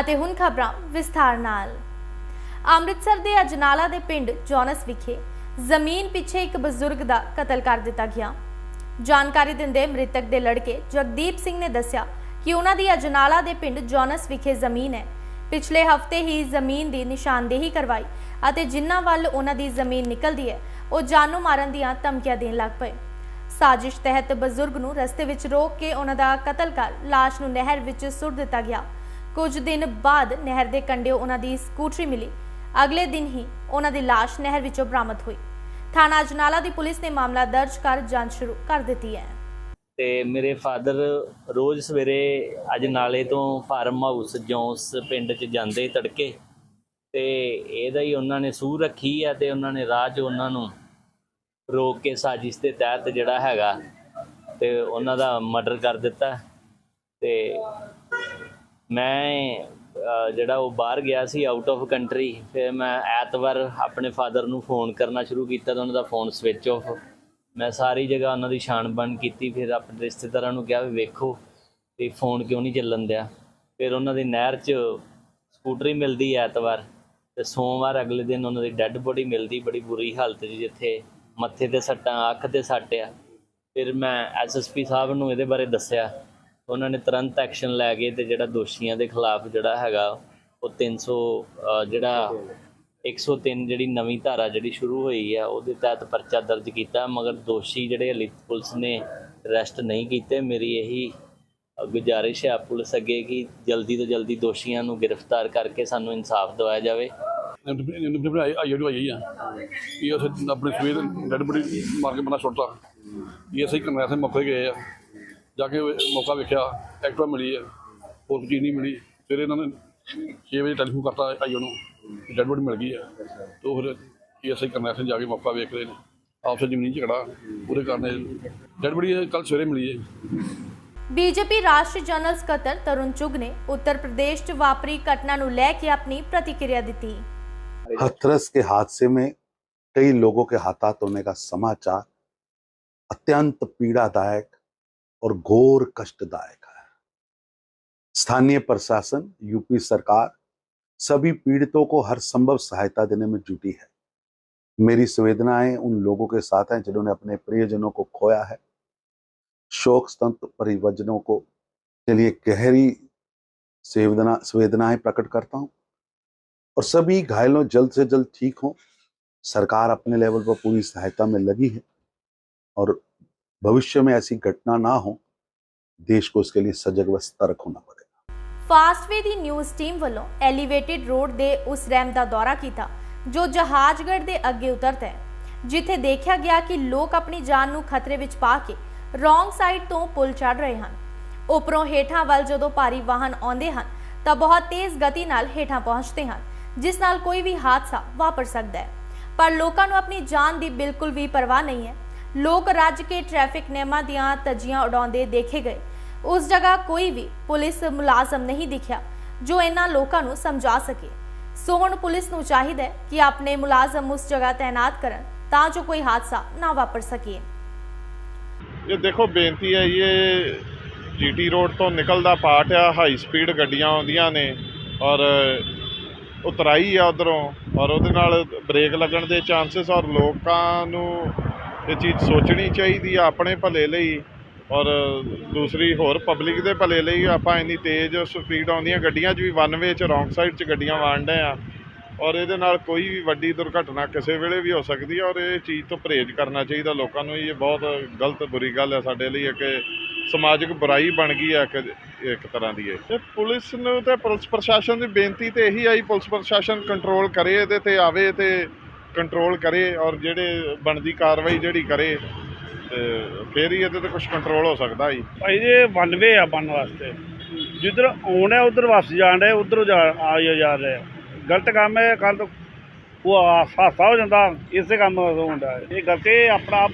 ਅਤੇ ਹੁਣ ਖਬਰਾਂ ਵਿਸਥਾਰ ਨਾਲ। ਅੰਮ੍ਰਿਤਸਰ ਦੇ ਅਜਨਾਲਾ ਦੇ ਪਿੰਡ ਜੋਨਸ ਵਿਖੇ ਜ਼ਮੀਨ ਪਿੱਛੇ ਇੱਕ ਬਜ਼ੁਰਗ ਦਾ ਕਤਲ ਕਰ ਦਿੱਤਾ ਗਿਆ। ਜਾਣਕਾਰੀ ਦਿੰਦੇ ਮ੍ਰਿਤਕ ਦੇ ਲੜਕੇ ਜਗਦੀਪ ਸਿੰਘ ਨੇ ਦੱਸਿਆ ਕਿ ਉਹਨਾਂ ਦੀ ਅਜਨਾਲਾ ਦੇ ਪਿੰਡ ਜੋਨਸ ਵਿਖੇ ਜ਼ਮੀਨ ਹੈ। ਪਿਛਲੇ ਹਫ਼ਤੇ ਹੀ ਜ਼ਮੀਨ ਦੀ ਨਿਸ਼ਾਨਦੇਹੀ ਕਰਵਾਈ ਅਤੇ ਜਿਨ੍ਹਾਂ ਵੱਲ ਉਹਨਾਂ ਦੀ ਜ਼ਮੀਨ ਨਿਕਲਦੀ ਹੈ, ਉਹ ਜਾਨੋਂ ਮਾਰਨ ਦੀਆਂ ਧਮਕੀਆਂ ਦੇਣ ਲੱਗ ਪਏ। ਸਾਜ਼ਿਸ਼ ਤਹਿਤ ਬਜ਼ੁਰਗ ਨੂੰ ਰਸਤੇ ਵਿੱਚ ਰੋਕ ਕੇ ਉਹਨਾਂ ਦਾ ਕਤਲ ਕਰ ਲਾਸ਼ ਨੂੰ ਨਹਿਰ ਵਿੱਚ ਸੁੱਟ ਦਿੱਤਾ ਗਿਆ। ਕੁਝ ਦਿਨ ਬਾਅਦ ਨਹਿਰ ਦੇ ਕੰਢੇ ਉਹਨਾਂ ਦੀ ਸਕੂਟਰੀ ਮਿਲੀ। ਅਗਲੇ ਦਿਨ ਹੀ ਉਹਨਾਂ ਦੀ ਲਾਸ਼ ਨਹਿਰ ਵਿੱਚੋਂ ਬਰਾਮਦ ਹੋਈ। ਥਾਣਾ ਅਜਨਾਲਾ ਦੀ ਪੁਲਿਸ ਨੇ ਮਾਮਲਾ ਦਰਜ ਕਰ ਜਾਂਚ ਸ਼ੁਰੂ ਕਰ ਦਿੱਤੀ ਹੈ। ਤੇ ਮੇਰੇ ਫਾਦਰ ਰੋਜ਼ ਸਵੇਰੇ ਅੱਜ ਤੋਂ ਫਾਰਮ ਹਾਊਸ, ਜੌਂਸ ਪਿੰਡ ਚ ਜਾਂਦੇ ਤੜਕੇ। ਤੇ ਇਹਦਾ ਹੀ ਉਹਨਾਂ ਨੇ ਸੂਹ ਰੱਖੀ ਆ ਤੇ ਉਹਨਾਂ ਨੇ ਰਾਹ 'ਚ ਉਹਨਾਂ ਨੂੰ ਰੋਕ ਕੇ ਸਾਜ਼ਿਸ਼ ਦੇ ਤਹਿਤ ਜਿਹੜਾ ਹੈਗਾ ਤੇ ਉਹਨਾਂ ਦਾ ਮਰਡਰ ਕਰ ਦਿੱਤਾ। ਤੇ ਮੈਂ ਜਿਹੜਾ ਉਹ ਬਾਹਰ ਗਿਆ ਸੀ ਆਊਟ ਆਫ ਕੰਟਰੀ ਫਿਰ ਮੈਂ ਐਤਵਾਰ ਆਪਣੇ ਫਾਦਰ ਨੂੰ ਫੋਨ ਕਰਨਾ ਸ਼ੁਰੂ ਕੀਤਾ ਤਾਂ ਉਹਨਾਂ ਦਾ ਫੋਨ ਸਵਿਚ ਆਫ ਮੈਂ ਸਾਰੀ ਜਗ੍ਹਾ ਉਹਨਾਂ ਦੀ ਛਾਣਬਣ ਕੀਤੀ, ਫਿਰ ਆਪਣੇ ਰਿਸ਼ਤੇਦਾਰਾਂ ਨੂੰ ਕਿਹਾ ਵੀ ਵੇਖੋ ਵੀ ਫੋਨ ਕਿਉਂ ਨਹੀਂ ਚੱਲਣ ਦਿਆ। ਫਿਰ ਉਹਨਾਂ ਦੀ ਨਹਿਰ 'ਚ ਸਕੂਟਰੀ ਮਿਲਦੀ ਐਤਵਾਰ, ਤੇ ਸੋਮਵਾਰ ਅਗਲੇ ਦਿਨ ਉਹਨਾਂ ਦੀ ਡੈੱਡ ਬੋਡੀ ਮਿਲਦੀ, ਬੜੀ ਬੁਰੀ ਹਾਲਤ 'ਚ ਜਿੱਥੇ ਮੱਥੇ ਤੇ ਸੱਟਾਂ, ਅੱਖ ਤੇ ਸੱਟ ਆ। ਫਿਰ ਮੈਂ ਐਸਐਸਪੀ ਸਾਹਿਬ ਨੂੰ ਇਹਦੇ ਬਾਰੇ ਦੱਸਿਆ ਉਹਨਾਂ ਨੇ ਤੁਰੰਤ ਐਕਸ਼ਨ ਲੈ ਕੇ ਤੇ ਜਿਹੜਾ ਦੋਸ਼ੀਆਂ ਦੇ ਖਿਲਾਫ ਜਿਹੜਾ ਹੈਗਾ, ਉਹ 300 ਜਿਹੜਾ 103 ਜਿਹੜੀ ਨਵੀਂ ਧਾਰਾ ਜਿਹੜੀ ਸ਼ੁਰੂ ਹੋਈ ਆ, ਉਹਦੇ ਤਹਿਤ ਪਰਚਾ ਦਰਜ ਕੀਤਾ, ਮਗਰ ਦੋਸ਼ੀ ਜਿਹੜੇ ਹਲੀ ਪੁਲਿਸ ਨੇ ਅਰੈਸਟ ਨਹੀਂ ਕੀਤੇ। ਮੇਰੀ ਇਹੀ ਗੁਜ਼ਾਰਿਸ਼ ਹੈ ਪੁਲਿਸ ਅੱਗੇ ਕਿ ਜਲਦੀ ਤੋਂ ਜਲਦੀ ਦੋਸ਼ੀਆਂ ਨੂੰ ਗ੍ਰਿਫਤਾਰ ਕਰਕੇ ਸਾਨੂੰ ਇਨਸਾਫ ਦਿਵਾਇਆ ਜਾਵੇ। ਨਿਪਟ ਆਈ ਆ। ਇਹ ਆਪਣੇ ਸਵੇਰ ਡੈਡ ਬੜੀ ਮਾਰ ਕੇ ਬੰਦਾ ਛੁੱਟਦਾ ਇਹ ਅਸੀਂ ਕਮਰੇ ਸੇ ਮੌਕੇ ਗਏ ਆ। ਜਾ ਕੇ ਉਹ ਮੌਕਾ ਵੇਖਿਆ ਐਕਟਿਵਾ ਮਿਲੀ ਹੈ ਹੋਰ ਕੋਈ ਚੀਜ਼ ਨਹੀਂ ਮਿਲੀ ਫਿਰ ਇਹਨਾਂ ਨੇ 6 ਵਜੇ ਟੈਲੀਫੋਨ ਕਰਤਾ ਆਈ ਉਹਨੂੰ ਡੈਡ ਬੋਡੀ ਮਿਲ ਗਈ ਹੈ ਤੋਂ ਫਿਰ ਇਹ ਅਸੀਂ ਕਮਰੇ ਸੇ ਜਾ ਕੇ ਮੌਕਾ ਵੇਖ ਰਹੇ ਨੇ ਆਪਸੇ ਜ਼ਮੀਨ ਝਗੜਾ ਉਹਦੇ ਕਾਰਨ ਡੈਡ ਬੋਡੀ ਕੱਲ ਸਵੇਰੇ ਮਿਲੀ ਹੈ ਬੀਜੇਪੀ ਰਾਸ਼ਟਰੀ ਜਨਰਲ ਸਕੱਤਰ ਤਰੁਣ ਚੁਗ ਨੇ ਉੱਤਰ ਪ੍ਰਦੇਸ਼ 'ਚ ਵਾਪਰੀ ਘਟਨਾ ਨੂੰ ਲੈ ਕੇ ਆਪਣੀ ਪ੍ਰਤੀਕਿਰਿਆ ਦਿੱਤੀ हथरस के हादसे में कई लोगों के हाथात होने का समाचार अत्यंत पीड़ादायक और घोर कष्टदायक है। स्थानीय प्रशासन, यूपी सरकार, सभी पीड़ितों को हर संभव सहायता देने में जुटी है। मेरी संवेदनाएँ उन लोगों के साथ हैं जिन्होंने अपने प्रियजनों को खोया है। शोक संत परिवजनों को के लिए गहरी संवेदना, संवेदनाएँ प्रकट करता हूँ। और सभी घायलों जल्द से जल्द ठीक हों। सरकार अपने लेवल पर पूरी सहायता में लगी है। और भविष्य में ऐसी घटना ना हो देश को इसके लिए सजग व सतर्क होना पड़ेगा ਫਾਸਟਵੇ ਦੀ ਨਿਊਜ਼ ਟੀਮ ਵੱਲੋਂ ਐਲੀਵੇਟਿਡ ਰੋਡ ਦੇ ਉਸ ਰੈਮ ਦਾ ਦੌਰਾ ਕੀਤਾ ਜੋ ਜਹਾਜ਼ਗੜ੍ਹ ਦੇ ਅੱਗੇ ਉਤਰਦਾ ਹੈ ਜਿੱਥੇ ਦੇਖਿਆ ਗਿਆ ਕਿ ਲੋਕ ਆਪਣੀ ਜਾਨ ਨੂੰ ਖਤਰੇ ਵਿੱਚ ਪਾ ਕੇ ਰੋਂਗ ਸਾਈਡ ਤੋਂ ਪੁਲ ਚੜ੍ਹ ਰਹੇ ਹਨ ਉੱਪਰੋਂ ਹੇਠਾਂ ਵੱਲ ਜਦੋਂ ਭਾਰੀ ਵਾਹਨ ਆਉਂਦੇ ਹਨ ਤਾਂ ਬਹੁਤ ਤੇਜ਼ ਗਤੀ ਨਾਲ ਹੇਠਾਂ ਪਹੁੰਚਦੇ ਹਨ ਜਿਸ ਨਾਲ ਕੋਈ ਵੀ ਹਾਦਸਾ ਵਾਪਰ ਸਕਦਾ ਹੈ ਪਰ ਲੋਕਾਂ ਨੂੰ ਆਪਣੀ ਜਾਨ ਦੀ ਬਿਲਕੁਲ ਵੀ ਪਰਵਾਹ ਨਹੀਂ ਹੈ ਲੋਕ ਰੱਜ ਕੇ ਟ੍ਰੈਫਿਕ ਨਿਯਮਾਂ ਦੀਆਂ ਧੱਜੀਆਂ ਉਡਾਉਂਦੇ ਦੇਖੇ ਗਏ। ਉਸ ਜਗ੍ਹਾ ਕੋਈ ਵੀ ਪੁਲਿਸ ਮੁਲਾਜ਼ਮ ਨਹੀਂ ਦਿਖਿਆ ਜੋ ਇਹਨਾਂ ਲੋਕਾਂ ਨੂੰ ਸਮਝਾ ਸਕੇ। ਸੋ ਪੁਲਿਸ ਨੂੰ ਚਾਹੀਦਾ ਹੈ ਕਿ ਆਪਣੇ ਮੁਲਾਜ਼ਮ ਉਸ ਜਗ੍ਹਾ ਤਾਇਨਾਤ ਕਰਨ ਤਾਂ ਜੋ ਕੋਈ ਹਾਦਸਾ ਨਾ ਵਾਪਰ ਸਕੇ। ਇਹ ਦੇਖੋ, ਬੇਨਤੀ ਹੈ ਇਹ ਜੀਟੀ ਰੋਡ ਤੋਂ ਨਿਕਲਦਾ ਪਾਰਟ ਆ ਹਾਈ ਸਪੀਡ ਗੱਡੀਆਂ ਆਉਂਦੀਆਂ ਨੇ ਔਰ ਉਤਰਾਈ ਆ ਉਧਰੋਂ ਔਰ ਉਹਦੇ ਨਾਲ ਬ੍ਰੇਕ ਲੱਗਣ ਦੇ ਚਾਂਸਸ ਔਰ ਲੋਕਾਂ ਨੂੰ ਇਹ ਚੀਜ਼ ਸੋਚਣੀ ਚਾਹੀਦੀ ਆ ਆਪਣੇ ਭਲੇ ਲਈ ਔਰ ਦੂਸਰੀ ਹੋਰ ਪਬਲਿਕ ਦੇ ਭਲੇ ਲਈ ਆਪਾਂ ਇੰਨੀ ਤੇਜ਼ ਸਪੀਡ ਆਉਂਦੀਆਂ ਗੱਡੀਆਂ 'ਚ ਵੀ ਵਨ ਵੇ 'ਚ ਰੌਂਗ ਸਾਈਡ 'ਚ ਗੱਡੀਆਂ ਵਾਂਡੇ ਆ। ਔਰ ਇਹਦੇ ਨਾਲ ਕੋਈ ਵੀ ਵੱਡੀ ਦੁਰਘਟਨਾ ਕਿਸੇ ਵੇਲੇ ਵੀ ਹੋ ਸਕਦੀ ਹੈ ਔਰ ਇਹ ਚੀਜ਼ ਤੋਂ ਪਰਹੇਜ਼ ਕਰਨਾ ਚਾਹੀਦਾ ਲੋਕਾਂ ਨੂੰ। ਇਹ ਬਹੁਤ ਗਲਤ ਬੁਰੀ ਗੱਲ ਹੈ ਸਾਡੇ ਲਈ, ਇੱਕ ਸਮਾਜਿਕ ਬੁਰਾਈ ਬਣ ਗਈ ਹੈ ਇੱਕ ਇੱਕ ਤਰ੍ਹਾਂ ਦੀ ਇਹ। ਤੇ ਪੁਲਿਸ ਨੂੰ ਤੇ ਪੁਲਿਸ ਪ੍ਰਸ਼ਾਸਨ ਦੀ ਬੇਨਤੀ ਤੇ ਇਹੀ ਆਈ ਪੁਲਿਸ ਪ੍ਰਸ਼ਾਸਨ ਕੰਟਰੋਲ ਕਰੇ ਇਹਦੇ ਤੇ ਆਵੇ ਤੇ ਕੰਟਰੋਲ ਕਰੇ ਔਰ ਜਿਹੜੇ ਬਣਦੀ ਕਾਰਵਾਈ ਜਿਹੜੀ ਕਰੇ, ਤੇ ਫੇਰ ਹੀ ਇਹਦੇ ਤੇ ਕੁਝ ਕੰਟਰੋਲ ਹੋ ਸਕਦਾ ਜੀ। ਭਾਈ ਇਹ ਵਨ ਵੇ ਆ ਬਣਨ ਵਾਸਤੇ। ਜਿੱਧਰ ਆਉਣਾ, ਉਧਰ ਵਾਪਸ ਜਾਣ ਡਿਆ, ਉਧਰ ਆ ਜਾ ਰਹੇ। ਗਲਤ ਕੰਮ ਹੈ ਕੱਲ ਉਹ ਹਾਸਾ ਹੋ ਜਾਂਦਾ, ਇਸੇ ਕੰਮ ਹੁੰਦਾ ਹੈ ਇਹ ਗਲਤ, ਇਹ ਆਪਣਾ ਆਪ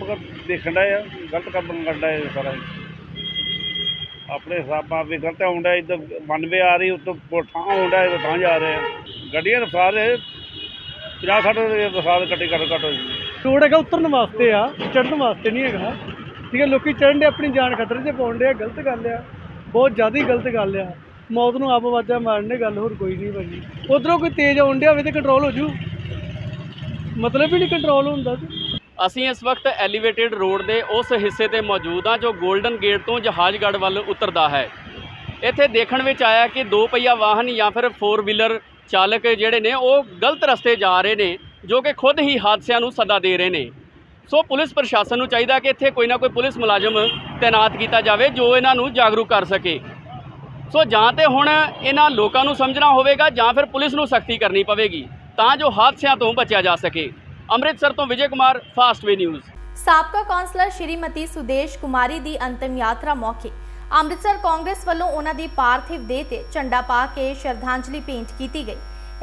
ਦੇਖਣ ਦਾ ਆ, ਗਲਤ ਕੰਮ ਕਰਦਾ ਹੈ ਸਾਰਾ। ਆਪਣੇ ਹਿਸਾਬਾਂ ਵੀ ਗਲਤ ਆਉਂਦਾ ਇੱਧਰ ਵਨਵੇ ਆ ਰਹੀ, ਉੱਤੋਂ ਪੁੱਠਾ ਆਉਂਦਾ ਇਹ ਤਾਂ ਜਾ ਰਹੇ ਗੱਡੀਆਂ ਰਫਤਾਰ ਇਹ 50 60 ਦੇ ਰਫਤਾਰ ਕੱਟੀ ਘੱਟ ਘੱਟ ਹੋ ਜਾਂਦੀ ਰੋਡ ਹੈਗਾ ਉਤਰਨ ਵਾਸਤੇ ਆ ਚੜ੍ਹਨ ਵਾਸਤੇ ਨਹੀਂ ਹੈਗਾ। ਠੀਕ ਹੈ ਲੋਕੀ ਚੜ੍ਹਨ ਦੇ ਆਪਣੀ ਜਾਨ ਖਤਰੇ 'ਚ ਪਾਉਣ ਦੇ ਆ ਗਲਤ ਗੱਲ ਆ। ਬਹੁਤ ਜ਼ਿਆਦਾ ਗਲਤ ਗੱਲ ਆ। ਮੌਤ ਨੂੰ ਆਪ ਆਵਾਜ਼ਾਂ ਮਾਰਨੇ ਗੱਲ ਹੋਰ ਕੋਈ ਨਹੀਂ ਭਾਜੀ। ਉਧਰੋਂ ਕੋਈ ਤੇਜ਼ ਆਉਣ ਡਿਆ ਹੋਵੇ ਤੇ ਕੰਟਰੋਲ ਹੋ ਜੂ। ਮਤਲਬ ਹੀ ਨਹੀਂ ਕੰਟਰੋਲ ਹੁੰਦਾ ਤੇ ਅਸੀਂ ਇਸ ਵਕਤ ਐਲੀਵੇਟਿਡ ਰੋਡ ਦੇ ਉਸ ਹਿੱਸੇ ਤੇ ਮੌਜੂਦ ਹਾਂ ਜੋ 골ਡਨ ਗੇਟ ਤੋਂ ਜਹਾਜ਼ਗੜ੍ਹ ਵੱਲ ਉਤਰਦਾ ਹੈ। ਇੱਥੇ ਦੇਖਣ ਵਿੱਚ ਆਇਆ ਕਿ ਦੋ ਪਹੀਆ ਵਾਹਨ ਜਾਂ ਫਿਰ 4 ਵੀਲਰ ਚਾਲਕ ਜਿਹੜੇ ਨੇ ਉਹ ਗਲਤ ਰਸਤੇ ਜਾ ਰਹੇ ਨੇ, ਜੋ ਕਿ ਖੁਦ ਹੀ ਹਾਦਸਿਆਂ ਨੂੰ ਸੱਦਾ ਦੇ ਰਹੇ ਨੇ। ਸੋ ਪੁਲਿਸ ਪ੍ਰਸ਼ਾਸਨ ਨੂੰ ਚਾਹੀਦਾ ਕਿ ਇੱਥੇ ਕੋਈ ਨਾ ਕੋਈ ਪੁਲਿਸ ਮੁਲਾਜ਼ਮ ਤਾਇਨਾਤ ਕੀਤਾ ਜਾਵੇ, ਜੋ ਇਹਨਾਂ ਨੂੰ ਜਾਗਰੂਕ ਕਰ ਸਕੇ। ਸੋ ਜਾਂ ਤੇ ਹੁਣ ਇਹਨਾਂ ਲੋਕਾਂ ਨੂੰ ਸਮਝਣਾ ਹੋਵੇਗਾ, ਜਾਂ ਫਿਰ ਪੁਲਿਸ ਨੂੰ ਸਖਤੀ ਕਰਨੀ ਪਵੇਗੀ, ਤਾਂ ਜੋ ਹਾਦਸਿਆਂ ਤੋਂ ਬਚਿਆ ਜਾ ਸਕੇ। ਅੰਮ੍ਰਿਤਸਰ ਤੋਂ ਵਿਜੇ ਕੁਮਾਰ ਫਾਸਟਵੇ ਨਿਊਜ਼। ਸਾਬਕਾ ਕੌਂਸਲਰ ਸ਼੍ਰੀਮਤੀ ਸੁਦੇਸ਼ ਕੁਮਾਰੀ ਦੀ ਅੰਤਮ ਯਾਤਰਾ ਮੌਕੇ। ਅੰਮ੍ਰਿਤਸਰ ਕਾਂਗਰਸ ਵੱਲੋਂ ਉਹਨਾਂ ਦੀ ਪਾਰਥਿਵ ਦੇਹ ਤੇ ਝੰਡਾ ਪਾ ਕੇ ਸ਼ਰਧਾਂਜਲੀ ਭੇਂਟ ਕੀਤੀ ਗਈ।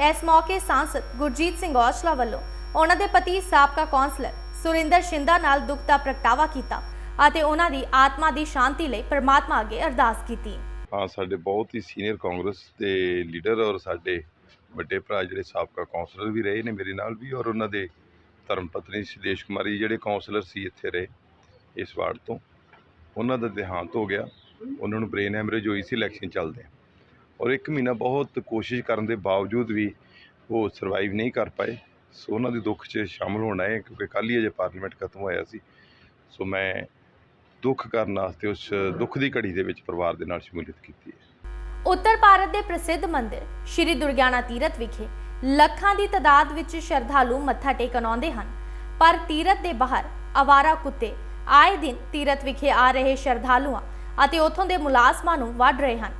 ਇਸ ਮੌਕੇ ਸਾਂਸਦ ਗੁਰਜੀਤ ਸਿੰਘ ਔਜਲਾ ਵੱਲੋਂ ਉਹਨਾਂ ਦੇ ਪਤੀ ਸਾਬਕਾ ਕੌਂਸਲਰ ਸੁਰਿੰਦਰ ਸ਼ਿੰਦਾ ਨਾਲ ਦੁੱਖ ਦਾ ਪ੍ਰਗਟਾਵਾ ਕੀਤਾ ਅਤੇ ਉਹਨਾਂ ਦੀ ਆਤਮਾ ਦੀ ਸ਼ਾਂਤੀ ਲਈ ਪ੍ਰਮਾਤਮਾ ਅੱਗੇ ਅਰਦਾਸ ਕੀਤੀ। ਹਾਂ, ਸਾਡੇ ਬਹੁਤ ਹੀ ਸੀਨੀਅਰ ਕਾਂਗਰਸ ਦੇ ਲੀਡਰ ਔਰ ਸਾਡੇ ਵੱਡੇ ਭਰਾ ਜਿਹੜੇ ਸਾਬਕਾ ਕਾਉਂਸਲਰ ਵੀ ਰਹੇ ਨੇ ਮੇਰੇ ਨਾਲ ਵੀ ਔਰ ਉਹਨਾਂ ਦੇ ਧਰਮ ਪਤਨੀ ਸੁਦੇਸ਼ ਕੁਮਾਰੀ ਜਿਹੜੇ ਕਾਉਂਸਲਰ ਸੀ ਇੱਥੇ ਰਹੇ ਇਸ ਵਾਰਡ ਤੋਂ, ਉਹਨਾਂ ਦਾ ਦੇਹਾਂਤ ਹੋ ਗਿਆ। ਉਹਨਾਂ ਨੂੰ ਬ੍ਰੇਨ ਹੈਮਰੇਜ ਹੋਈ ਸੀ ਇਲੈਕਸ਼ਨ ਚੱਲਦੇ ਔਰ ਇੱਕ ਮਹੀਨਾ ਬਹੁਤ ਕੋਸ਼ਿਸ਼ ਕਰਨ ਦੇ ਬਾਵਜੂਦ ਵੀ ਉਹ ਸਰਵਾਈਵ ਨਹੀਂ ਕਰ ਪਾਏ। ਸੋ ਉਹਨਾਂ ਦੇ ਦੁੱਖ 'ਚ ਸ਼ਾਮਲ ਹੋਣਾ ਹੈ, ਕਿਉਂਕਿ ਕੱਲ੍ਹ ਹੀ ਅਜੇ ਪਾਰਲੀਮੈਂਟ ਖਤਮ ਹੋਇਆ ਸੀ। ਸੋ ਮੈਂ ਦੁੱਖ ਕਰਨ ਵਾਸਤੇ ਉਸ ਦੁੱਖ ਦੀ ਘੜੀ ਦੇ ਵਿੱਚ ਪਰਿਵਾਰ ਦੇ ਨਾਲ ਸ਼ਮੂਲੀਅਤ ਕੀਤੀ ਹੈ। ਉੱਤਰ ਭਾਰਤ ਦੇ ਪ੍ਰਸਿੱਧ ਮੰਦਿਰ, ਸ਼੍ਰੀ ਦੁਰਗਿਆਨਾ ਤੀਰਥ ਵਿਖੇ ਲੱਖਾਂ ਦੀ ਤਾਦਾਦ ਵਿੱਚ ਸ਼ਰਧਾਲੂ ਮੱਥਾ ਟੇਕਣ ਆਉਂਦੇ ਹਨ। ਪਰ ਤੀਰਥ ਦੇ ਬਾਹਰ ਆਵਾਰਾ ਕੁੱਤੇ ਆਏ ਦਿਨ ਤੀਰਥ ਵਿਖੇ ਆ ਰਹੇ ਸ਼ਰਧਾਲੂਆਂ ਅਤੇ ਉੱਥੋਂ ਦੇ ਮੁਲਾਜ਼ਮਾਂ ਨੂੰ ਵੱਢ ਰਹੇ ਹਨ।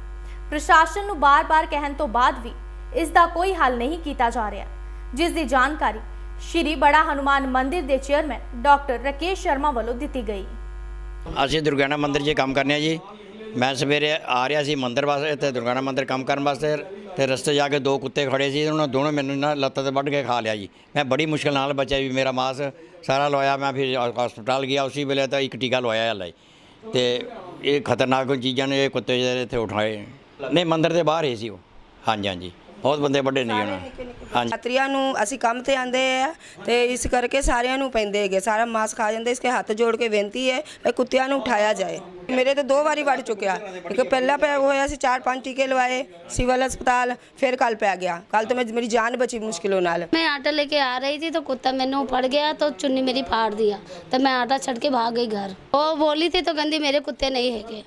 ਪ੍ਰਸ਼ਾਸਨ ਨੂੰ ਬਾਰ-ਬਾਰ ਕਹਿਣ ਤੋਂ ਬਾਅਦ ਵੀ ਇਸ ਦਾ ਕੋਈ ਹੱਲ ਨਹੀਂ ਕੀਤਾ ਜਾ ਰਿਹਾ। ਜਿਸ ਦੀ ਜਾਣਕਾਰੀ ਸ਼੍ਰੀ ਬੜਾ ਹਨੂਮਾਨ ਮੰਦਿਰ ਦੇ ਚੇਅਰਮੈਨ ਡਾਕਟਰ ਰਕੇਸ਼ ਸ਼ਰਮਾ ਵੱਲੋਂ ਦਿੱਤੀ ਗਈ। ਅਸੀਂ ਦੁਰਗਿਆਨਾ ਮੰਦਿਰ 'ਚ ਕੰਮ ਕਰਨੇ ਆ ਜੀ। ਮੈਂ ਸਵੇਰੇ ਆ ਰਿਹਾ ਸੀ ਮੰਦਿਰ ਵਾਸਤੇ ਤੇ ਦੁਰਗਿਆਨਾ ਮੰਦਿਰ ਕੰਮ ਕਰਨ ਵਾਸਤੇ ਤੇ ਰਸਤੇ ਜਾ ਕੇ ਦੋ ਕੁੱਤੇ ਖੜੇ ਸੀ ਉਹਨਾਂ ਦੋਨੋਂ ਮੈਨੂੰ ਨਾ ਲੱਤਾਂ ਤੇ ਵੱਢ ਕੇ ਖਾ ਲਿਆ ਜੀ। ਮੈਂ ਬੜੀ ਮੁਸ਼ਕਲ ਨਾਲ ਬਚਿਆ ਵੀ ਮੇਰਾ ਮਾਸ ਸਾਰਾ ਲੋਇਆ ਮੈਂ ਫਿਰ ਹਸਪਤਾਲ ਗਿਆ, ਉਸੇ ਵੇਲੇ ਤਾਂ ਇੱਕ ਟੀਕਾ ਲਵਾਇਆ ਹਲਾ ਤੇ ਇਹ ਖਤਰਨਾਕ ਚੀਜ਼ਾਂ ਨੇ, ਇਹ ਕੁੱਤੇ ਜਿਹੜੇ ਇੱਥੇ ਉਠਾਏ। ਨਹੀਂ, ਮੰਦਿਰ ਦੇ ਬਾਹਰ ਹੀ ਸੀ ਉਹ। ਹਾਂਜੀ ਹਾਂਜੀ। ਬਹੁਤ ਬੰਦੇ ਵੱਡੇ ਨੇ ਜੀ ਉਹਨਾਂ ਹਾਂਜੀ ਯਾਤਰੀਆਂ ਨੂੰ ਅਸੀਂ ਕੰਮ ਤੇ ਆਂਦੇ ਆ ਤੇ ਇਸ ਕਰਕੇ ਸਾਰਿਆਂ ਨੂੰ ਪੈਂਦੇ ਹੈਗੇ ਸਾਰਾ ਮਾਸ ਖਾ ਜਾਂਦੇ ਇਸਕੇ ਹੱਥ ਜੋੜ ਕੇ ਬੇਨਤੀ ਹੈ ਇਹ ਕੁੱਤਿਆਂ ਨੂੰ ਉਠਾਇਆ ਜਾਏ ਮੇਰੇ ਤੇ ਦੋ ਵਾਰੀ ਵੜ ਚੁੱਕਿਆ ਇੱਕ ਪਹਿਲਾ ਪੈ ਹੋਇਆ ਸੀ ਚਾਰ ਪੰਜ ਟੀਕੇ ਲਵਾਏ ਸਿਵਲ ਹਸਪਤਾਲ ਫਿਰ ਕੱਲ ਪੈ ਗਿਆ ਕੱਲ तो मैं मेरी जान बची मुश्किलों नाल मैं आटा लेके आ रही थी तो कुत्ता मैंने पड़ गया तो चुन्नी मेरी फाड़ दिया तो मैं आटा छड़ के भाग गई घर वो बोली थी तो गंदी मेरे कुत्ते नहीं है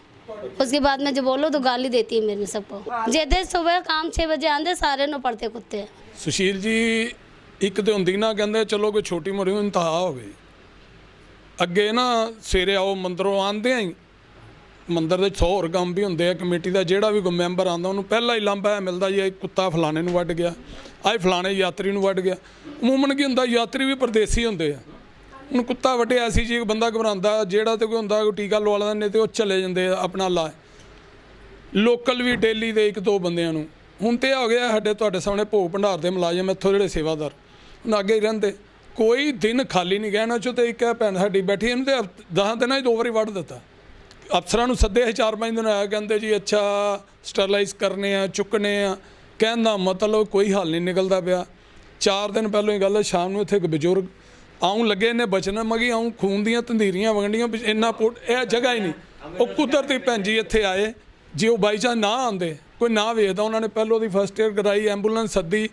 उसके बाद में जो बोलो तो गाली देती है मेरे सबको जैसे सुबह काम छः बजे आंदे सारे नो पड़ते कुत्ते ਸੁਸ਼ੀਲ ਜੀ ਇੱਕ ਤੇ ਹੁੰਦੀ ਨਾ ਕਹਿੰਦੇ ਚਲੋ ਕੋਈ ਛੋਟੀ ਮੋਟੀ ਇੰਤਹਾ ਹੋਵੇ ਅੱਗੇ ਨਾ ਸਵੇਰੇ ਆਓ ਮੰਦਰੋਂ ਆਂਦੇ ਆਂ ਮੰਦਰ ਦੇ 100 ਹੋਰ ਕੰਮ ਵੀ ਹੁੰਦੇ ਆ ਕਮੇਟੀ ਦਾ ਜਿਹੜਾ ਵੀ ਕੋਈ ਮੈਂਬਰ ਆਂਦਾ ਉਹਨੂੰ ਪਹਿਲਾਂ ਹੀ ਲਾਂਭਾ ਇਹ ਮਿਲਦਾ ਜੀ ਇਹ ਕੁੱਤਾ ਫਲਾਣੇ ਨੂੰ ਵੱਢ ਗਿਆ ਆਹ ਫਲਾਣੇ ਯਾਤਰੀ ਨੂੰ ਵੱਢ ਗਿਆ ਅਮੂਮਨ ਕੀ ਹੁੰਦਾ ਯਾਤਰੀ ਵੀ ਪਰਦੇਸੀ ਹੁੰਦੇ ਆ ਹੁਣ ਕੁੱਤਾ ਵੱਢਿਆ ਸੀ ਜੀ, ਇੱਕ ਬੰਦਾ ਘਬਰਾਉਂਦਾ, ਜਿਹੜਾ ਤੇ ਕੋਈ ਹੁੰਦਾ, ਕੋਈ ਟੀਕਾ ਲਵਾ ਲੈਂਦੇ ਨੇ ਤੇ ਉਹ ਚਲੇ ਜਾਂਦੇ ਆ ਆਪਣਾ ਲਾ। ਲੋਕਲ ਵੀ ਡੇਲੀ ਦੇ ਇੱਕ ਦੋ ਬੰਦਿਆਂ ਨੂੰ। ਹੁਣ ਤੇ ਆ ਗਿਆ ਸਾਡੇ, ਤੁਹਾਡੇ ਸਾਹਮਣੇ ਭੋਗ ਭੰਡਾਰ ਦੇ ਮੁਲਾਜ਼ਮ, ਇੱਥੋਂ ਜਿਹੜੇ ਸੇਵਾਦਾਰ। ਹੁਣ ਅੱਗੇ ਹੀ ਰਹਿੰਦੇ। ਕੋਈ ਦਿਨ ਖਾਲੀ ਨਹੀਂ ਗਿਆ, ਇਹਨਾਂ ਚੋਂ ਤੇ ਇੱਕ ਹੈ ਭੈਣ ਸਾਡੀ ਬੈਠੀ ਇਹਨੂੰ ਤੇ ਦਸਾਂ ਦਿਨਾਂ 'ਚ ਦੋ ਵਾਰੀ ਵੱਢ ਦਿੱਤਾ। ਅਫਸਰਾਂ ਨੂੰ ਸੱਦੇ ਸੀ, ਚਾਰ ਪੰਜ ਦਿਨ ਆਇਆ ਕਹਿੰਦੇ ਜੀ, ਅੱਛਾ, ਸਟਰਲਾਈਜ਼ ਕਰਨੇ ਆ, ਚੁੱਕਣੇ ਆ। ਕਹਿਣ ਦਾ ਮਤਲਬ ਕੋਈ ਹੱਲ ਨਹੀਂ ਨਿਕਲਦਾ ਪਿਆ। ਚਾਰ ਦਿਨ ਪਹਿਲਾਂ ਹੀ ਗੱਲ, ਸ਼ਾਮ ਨੂੰ ਇੱਥੇ ਇੱਕ ਬਜ਼ੁਰਗ ਆਉਂ ਲੱਗੇ ਨੇ ਬਚਨ ਮਗੀ, ਆਉਂ ਖੂਨ ਦੀਆਂ ਤੰਦੀਰੀਆਂ ਵਗਣੀਆਂ ਵੀ ਇੰਨਾ ਪੁੱਟ, ਇਹ ਜਗ੍ਹਾ ਹੀ ਨਹੀਂ। ਉਹ ਕੁਦਰਤੀ ਭੈਣ ਜੀ ਇੱਥੇ ਆਏ, ਜੇ ਉਹ ਬਾਈਚਾਂਸ ਨਾ ਆਉਂਦੇ, ਕੋਈ ਨਾ ਵੇਖਦਾ, ਉਹਨਾਂ ਨੇ ਪਹਿਲਾਂ ਉਹਦੀ ਫਸਟ ਏਡ ਕਰਾਈ ਐਂਬੂਲੈਂਸ ਸੱਦੀ,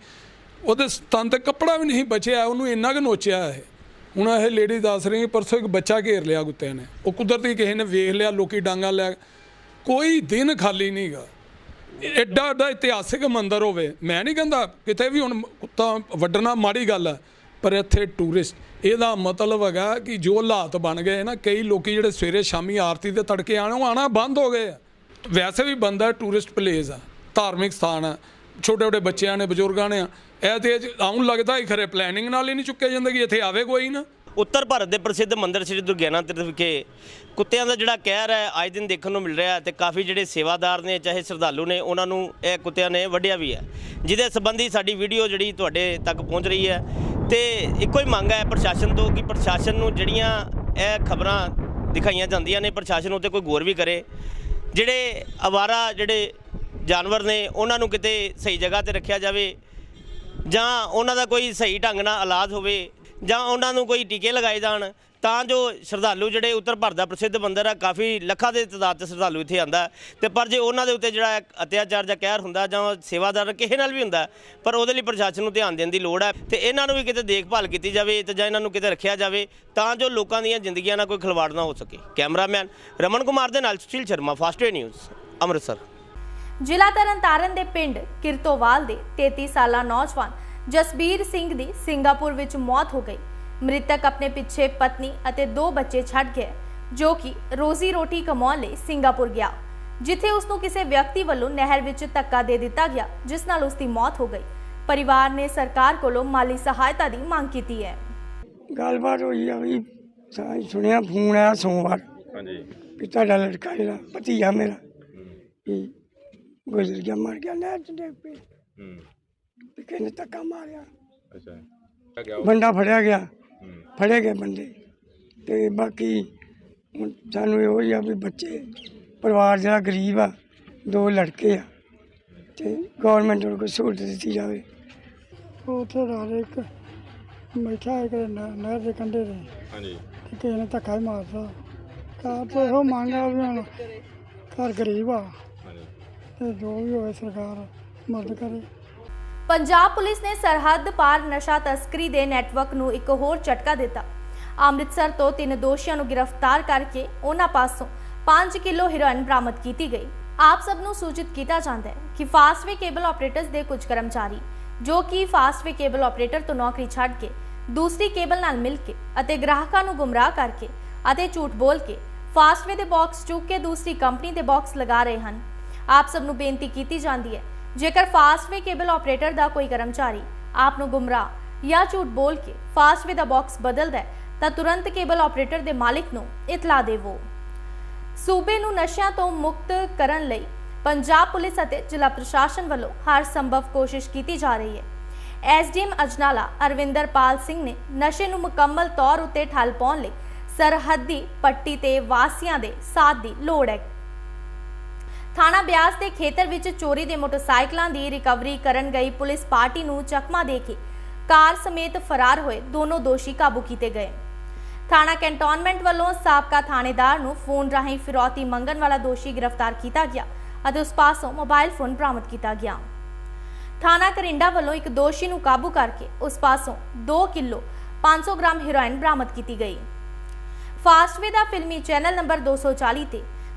ਉਹਦੇ ਤਨ ਤੇ ਕੱਪੜਾ ਵੀ ਨਹੀਂ ਬਚਿਆ, ਉਹਨੂੰ ਇੰਨਾ ਕੁ ਨੋਚਿਆ ਹੈ ਹੁਣ ਇਹ ਲੇਡੀ ਦੱਸ ਰਹੀ ਪਰਸੋਂ ਇੱਕ ਬੱਚਾ ਘੇਰ ਲਿਆ ਕੁੱਤੇ ਨੇ। ਉਹ ਕੁਦਰਤੀ ਕਿਸੇ ਨੇ ਵੇਖ ਲਿਆ, ਲੋਕੀ ਡਾਂਗਾ ਲਿਆ ਕੋਈ ਦਿਨ ਖਾਲੀ ਨਹੀਂਗਾ ਐਡਾ ਐਡਾ ਇਤਿਹਾਸਿਕ ਮੰਦਰ ਹੋਵੇ, ਮੈਂ ਨਹੀਂ ਕਹਿੰਦਾ ਕਿਤੇ ਵੀ ਹੁਣ ਕੁੱਤਾ ਵੱਢਣਾ ਮਾੜੀ ਗੱਲ ਹੈ ਪਰ ਇੱਥੇ ਟੂਰਿਸਟ ਇਹਦਾ ਮਤਲਬ ਹੈਗਾ ਕਿ ਜੋ ਹਾਲਾਤ ਬਣ ਗਏ ਨਾ, ਕਈ ਲੋਕੀ ਜਿਹੜੇ ਸਵੇਰੇ ਸ਼ਾਮੀ ਆਰਤੀ ਦੇ ਤੜਕੇ ਆਣੇ ਉਹ ਆਣਾ ਬੰਦ ਹੋ ਗਏ ਆ। ਵੈਸੇ ਵੀ ਬੰਦਾ ਟੂਰਿਸਟ ਪਲੇਸ ਆ, ਧਾਰਮਿਕ ਸਥਾਨ ਆ ਛੋਟੇ ਛੋਟੇ ਬੱਚਿਆਂ ਨੇ, ਬਜ਼ੁਰਗਾਂ ਨੇ ਇਹ ਤੇ ਆਉਂ ਲੱਗਦਾ ਹੀ ਖਰੇ ਪਲੈਨਿੰਗ ਨਾਲ ਹੀ ਨਹੀਂ ਚੁੱਕਿਆ ਜਾਂਦਾ ਕਿ ਇੱਥੇ ਆਵੇ ਕੋਈ ਨਾ। ਉੱਤਰ ਭਾਰਤ ਦੇ ਪ੍ਰਸਿੱਧ ਮੰਦਿਰ ਸ੍ਰੀ ਦੁਰਗਿਆਨਾ ਤੀਰਥ ਵਿਖੇ ਕੁੱਤਿਆਂ ਦਾ ਜਿਹੜਾ ਕਹਿਰ ਹੈ, ਅੱਜ ਦਿਨ ਦੇਖਣ ਨੂੰ ਮਿਲ ਰਿਹਾ ਹੈ ਤੇ ਕਾਫੀ ਜਿਹੜੇ ਸੇਵਾਦਾਰ ਨੇ, ਚਾਹੇ ਸ਼ਰਧਾਲੂ ਨੇ, ਉਹਨਾਂ ਨੂੰ ਇਹ ਕੁੱਤਿਆਂ ਨੇ ਵੱਢਿਆ ਵੀ ਹੈ। ਜਿਹਦੇ ਸੰਬੰਧੀ ਸਾਡੀ ਵੀਡੀਓ ਜਿਹੜੀ ਤੁਹਾਡੇ ਤੱਕ ਪਹੁੰਚ ਰਹੀ ਹੈ ਤੇ ਇੱਕੋ ਹੀ ਮੰਗ ਹੈ ਪ੍ਰਸ਼ਾਸਨ ਤੋਂ ਕਿ ਪ੍ਰਸ਼ਾਸਨ ਨੂੰ ਜਿਹੜੀਆਂ ਇਹ ਖਬਰਾਂ ਦਿਖਾਈਆਂ ਜਾਂਦੀਆਂ ਨੇ, ਪ੍ਰਸ਼ਾਸਨ ਉੱਤੇ ਕੋਈ ਗੌਰ ਵੀ ਕਰੇ। ਜਿਹੜੇ ਅਵਾਰਾ ਜਿਹੜੇ ਜਾਨਵਰ ਨੇ, ਉਹਨਾਂ ਨੂੰ ਕਿਤੇ ਸਹੀ ਜਗ੍ਹਾ ਤੇ ਰੱਖਿਆ ਜਾਵੇ ਜਾਂ ਉਹਨਾਂ ਦਾ ਕੋਈ ਸਹੀ ਢੰਗ ਨਾਲ ਇਲਾਜ ਹੋਵੇ ਜਾਂ ਉਹਨਾਂ ਨੂੰ ਕੋਈ ਟੀਕੇ ਲਗਾਏ ਜਾਣ, ਤਾਂ ਜੋ ਸ਼ਰਧਾਲੂ ਜਿਹੜੇ ਉੱਤਰ ਭਾਰਤ ਦਾ ਪ੍ਰਸਿੱਧ ਮੰਦਿਰ ਹੈ ਕਾਫੀ ਲੱਖਾਂ ਦੇ ਤਾਦਾਦ 'ਚ ਸ਼ਰਧਾਲੂ ਇੱਥੇ ਆਂਦਾ ਹੈ। ਤੇ ਪਰ ਜੇ ਉਹਨਾਂ ਦੇ ਉੱਤੇ ਜਿਹੜਾ ਅਤਿਆਚਾਰ ਜਾਂ ਕਹਿਰ ਹੁੰਦਾ ਜਾਂ ਸੇਵਾਦਾਰ ਕਿਸੇ ਨਾਲ ਵੀ ਹੁੰਦਾ, ਪਰ ਉਹਦੇ ਲਈ ਪ੍ਰਸ਼ਾਸਨ ਨੂੰ ਧਿਆਨ ਦੇਣ ਦੀ ਲੋੜ ਹੈ। ਤੇ ਇਹਨਾਂ ਨੂੰ ਵੀ ਕਿਤੇ ਦੇਖਭਾਲ ਕੀਤੀ ਜਾਵੇ ਤੇ ਜਾਂ ਇਹਨਾਂ ਨੂੰ ਕਿਤੇ ਰੱਖਿਆ ਜਾਵੇ, ਤਾਂ ਜੋ ਲੋਕਾਂ ਦੀਆਂ ਜ਼ਿੰਦਗੀਆਂ ਨਾਲ ਕੋਈ ਖਿਲਵਾੜ ਨਾ ਹੋ ਸਕੇ। ਕੈਮਰਾਮੈਨ ਰਮਨ ਕੁਮਾਰ ਦੇ ਨਾਲ Sushil Sharma, fast Fastway news, Amritsar. ਜ਼ਿਲ੍ਹਾ ਤਰਨਤਾਰਨ ਦੇ ਪਿੰਡ ਕਿਰਤੋਵਾਲ ਦੇ 33 ਸਾਲਾ ਨੌਜਵਾਨ ਜਸਬੀਰ ਸਿੰਘ ਦੀ ਸਿੰਗਾਪੁਰ ਵਿੱਚ ਮੌਤ ਹੋ ਗਈ। ਮ੍ਰਿਤਕ ਆਪਣੇ ਪਿੱਛੇ ਪਤਨੀ ਅਤੇ ਦੋ ਬੱਚੇ ਛੱਡ ਗਿਆ ਜੋ ਕਿ ਰੋਜ਼ੀ ਰੋਟੀ ਕਮਾਉਣ ਲਈ ਸਿੰਗਾਪੁਰ ਗਿਆ। ਜਿੱਥੇ ਉਸ ਨੂੰ ਕਿਸੇ ਵਿਅਕਤੀ ਵੱਲੋਂ ਨਹਿਰ ਵਿੱਚ ਧੱਕਾ ਦੇ ਦਿੱਤਾ ਗਿਆ ਜਿਸ ਨਾਲ ਉਸ ਦੀ ਮੌਤ ਹੋ ਗਈ। ਪਰਿਵਾਰ ਨੇ ਸਰਕਾਰ ਕੋਲੋਂ ਮਾਲੀ ਸਹਾਇਤਾ ਦੀ ਮੰਗ ਕੀਤੀ ਹੈ। ਗੱਲਬਾਤ ਹੋਈ ਆ ਵੀ ਸਾਂ ਸੁਣਿਆ ਫੋਨ ਆਇਆ ਸੋਮਵਾਰ। ਹਾਂਜੀ। ਵੀ ਤੁਹਾਡਾ ਲੜਕਾ ਜਿਹੜਾ ਭਤੀਜਾ ਮੇਰਾ ਵੀ ਗੁਜ਼ਰ ਗਿਆ ਮਰ ਗਿਆ ਨਹਿਰ ਚ ਡਿੱਗ ਪਈ ਹੂੰ। ਵੀ ਕਿਸੇ ਨੇ ਧੱਕਾ ਮਾਰਿਆ। ਅੱਛਾ। ਬੰਦਾ ਫੜਿਆ ਗਿਆ। ਫੜੇ ਗਏ ਬੰਦੇ। ਤੇ ਬਾਕੀ ਹੁਣ ਸਾਨੂੰ ਇਹੋ ਹੀ ਆ ਵੀ ਬੱਚੇ ਪਰਿਵਾਰ ਜਿਹੜਾ ਗਰੀਬ ਆ ਦੋ ਲੜਕੇ ਆ ਤੇ ਗਵਰਨਮੈਂਟ ਨੂੰ ਕੋਈ ਸਹੂਲਤ ਦਿੱਤੀ ਜਾਵੇ। ਉੱਥੇ ਰਾਤ ਇੱਕ ਬੈਠਾ ਇੱਕ ਨਹਿ- ਨਹਿਰ ਦੇ ਕੰਢੇ ਤੇ ਹਾਂਜੀ। ਤੇ ਕਿਸੇ ਨੇ ਧੱਕਾ ਹੀ ਮਾਰਤਾ। ਕਾਰ ਤੋਂ ਇਹੋ ਮੰਗ ਆ ਵੀ ਹੁਣ ਘਰ ਗਰੀਬ ਆ। ਤੇ ਜੋ ਵੀ ਹੋਵੇ ਸਰਕਾਰ ਮਦਦ ਕਰੇ। ਪੰਜਾਬ ਪੁਲਿਸ ਨੇ ਸਰਹੱਦ ਪਾਰ ਨਸ਼ਾ ਤਸਕਰੀ ਦੇ ਨੈਟਵਰਕ ਨੂੰ ਇੱਕ ਹੋਰ ਝਟਕਾ ਦਿੱਤਾ। ਅੰਮ੍ਰਿਤਸਰ ਤੋਂ ਤਿੰਨ ਦੋਸ਼ੀਆਂ ਨੂੰ ਗ੍ਰਿਫਤਾਰ ਕਰਕੇ ਉਹਨਾਂ ਪਾਸੋਂ 5 ਕਿਲੋ ਹੀਰੋਇਨ ਬਰਾਮਦ ਕੀਤੀ ਗਈ। ਆਪ ਸਭ ਨੂੰ ਸੂਚਿਤ ਕੀਤਾ ਜਾਂਦਾ ਹੈ ਕਿ ਫਾਸਟਵੇ ਕੇਬਲ ਆਪਰੇਟਰਸ ਦੇ ਕੁਝ ਕਰਮਚਾਰੀ, ਜੋ ਕਿ ਫਾਸਟਵੇ ਕੇਬਲ ਆਪਰੇਟਰ ਤੋਂ ਨੌਕਰੀ ਛੱਡ ਕੇ ਦੂਸਰੀ ਕੇਬਲ ਨਾਲ ਮਿਲ ਕੇ ਅਤੇ ਗ੍ਰਾਹਕਾਂ ਨੂੰ ਗੁੰਮਰਾਹ ਕਰਕੇ ਅਤੇ ਝੂਠ ਬੋਲ ਕੇ ਫਾਸਟਵੇ ਦੇ ਬਾਕਸ ਚੁੱਕ ਕੇ ਦੂਸਰੀ ਕੰਪਨੀ ਦੇ ਬਾਕਸ ਲਗਾ ਰਹੇ ਹਨ। ਆਪ ਸਭ ਨੂੰ ਬੇਨਤੀ ਕੀਤੀ ਜਾਂਦੀ ਹੈ ਜੇਕਰ ਫਾਸਟਵੇ ਕੇਬਲ ਆਪਰੇਟਰ ਦਾ ਕੋਈ ਕਰਮਚਾਰੀ ਆਪ ਨੂੰ ਗੁੰਮਰਾਹ ਜਾਂ ਝੂਠ ਬੋਲ ਕੇ ਫਾਸਟਵੇ ਦਾ ਬਾਕਸ ਬਦਲਦਾ ਹੈ, ਤਾਂ ਤੁਰੰਤ ਕੇਬਲ ਆਪਰੇਟਰ ਦੇ ਮਾਲਿਕ ਨੂੰ ਇਤਲਾ ਦੇਵੋ। ਸੂਬੇ ਨੂੰ ਨਸ਼ਿਆਂ ਤੋਂ ਮੁਕਤ ਕਰਨ ਲਈ ਪੰਜਾਬ ਪੁਲਿਸ ਅਤੇ ਜ਼ਿਲ੍ਹਾ ਪ੍ਰਸ਼ਾਸਨ ਵੱਲੋਂ ਹਰ ਸੰਭਵ ਕੋਸ਼ਿਸ਼ ਕੀਤੀ ਜਾ ਰਹੀ ਹੈ। ਐਸਡੀਐਮ ਅਜਨਾਲਾ ਅਰਵਿੰਦਰਪਾਲ ਸਿੰਘ ਨੇ ਨਸ਼ੇ ਨੂੰ ਮੁਕੰਮਲ ਤੌਰ ਉੱਤੇ ਠੱਲ ਪਾਉਣ ਲਈ ਸਰਹੱਦੀ ਪੱਟੀ ਤੇ ਵਾਸੀਆਂ ਦੇ ਸਾਥ ਦੀ ਲੋੜ ਹੈ। ਥਾਣਾ ਬਿਆਸ ਦੇ ਖੇਤਰ ਵਿੱਚ ਚੋਰੀ ਦੇ ਮੋਟਰਸਾਈਕਲਾਂ ਦੀ ਰਿਕਵਰੀ ਕਰਨ ਗਈ ਪੁਲਿਸ ਪਾਰਟੀ ਨੂੰ ਚਕਮਾ ਦੇ ਕੇ ਕਾਰ ਸਮੇਤ ਫਰਾਰ ਹੋਏ ਦੋਨੋਂ ਦੋਸ਼ੀ ਕਾਬੂ ਕੀਤੇ ਗਏ। ਥਾਣਾ ਕੈਂਟੋਨਮੈਂਟ ਵੱਲੋਂ ਸਾਬਕਾ ਥਾਣੇਦਾਰ ਨੂੰ ਫੋਨ ਰਾਹੀਂ ਫਿਰੌਤੀ ਮੰਗਣ ਵਾਲਾ ਦੋਸ਼ੀ ਗ੍ਰਿਫਤਾਰ ਕੀਤਾ ਗਿਆ ਅਤੇ ਉਸ ਪਾਸੋਂ ਮੋਬਾਈਲ ਫੋਨ ਬਰਾਮਦ ਕੀਤਾ ਗਿਆ। ਥਾਣਾ ਕਰਿੰਡਾ ਵੱਲੋਂ ਇੱਕ ਦੋਸ਼ੀ ਨੂੰ ਕਾਬੂ ਕਰਕੇ ਉਸ ਪਾਸੋਂ 2 ਕਿਲੋ 500 ਗ੍ਰਾਮ ਹੈਰੋਇਨ ਬਰਾਮਦ ਕੀਤੀ ਗਈ। ਫਾਸਟਵੇ ਦਾ ਫਿਲਮੀ ਚੈਨਲ ਨੰਬਰ 240 ਤੇ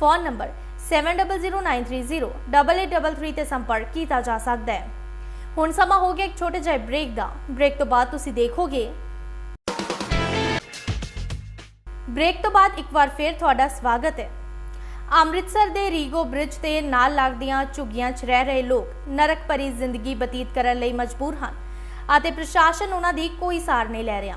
ਫੋਨ ਨੰਬਰ 7009308833 ਤੇ ਸੰਪਰਕ ਕੀਤਾ ਜਾ ਸਕਦਾ ਹੈ। ਹੁਣ ਸਮਾਂ ਹੋ ਗਿਆ ਇੱਕ ਛੋਟੇ ਜਿਹੇ ਬ੍ਰੇਕ ਦਾ। ਬ੍ਰੇਕ ਤੋਂ ਬਾਅਦ ਤੁਸੀਂ ਦੇਖੋਗੇ। ਬ੍ਰੇਕ ਤੋਂ ਬਾਅਦ ਇੱਕ ਵਾਰ ਫੇਰ ਤੁਹਾਡਾ ਸਵਾਗਤ ਹੈ। ਅੰਮ੍ਰਿਤਸਰ ਦੇ ਰੀਗੋ ਬ੍ਰਿਜ ਤੇ ਨਾਲ ਲੱਗਦੀਆਂ ਝੁੱਗੀਆਂ 'ਚ ਰਹਿ ਰਹੇ ਲੋਕ ਨਰਕ ਭਰੀ ਜ਼ਿੰਦਗੀ ਬਤੀਤ ਕਰਨ ਲਈ ਮਜਬੂਰ ਹਨ ਅਤੇ ਪ੍ਰਸ਼ਾਸਨ ਉਹਨਾਂ ਦੀ ਕੋਈ ਸਾਰ ਨਹੀਂ ਲੈ ਰਿਹਾ।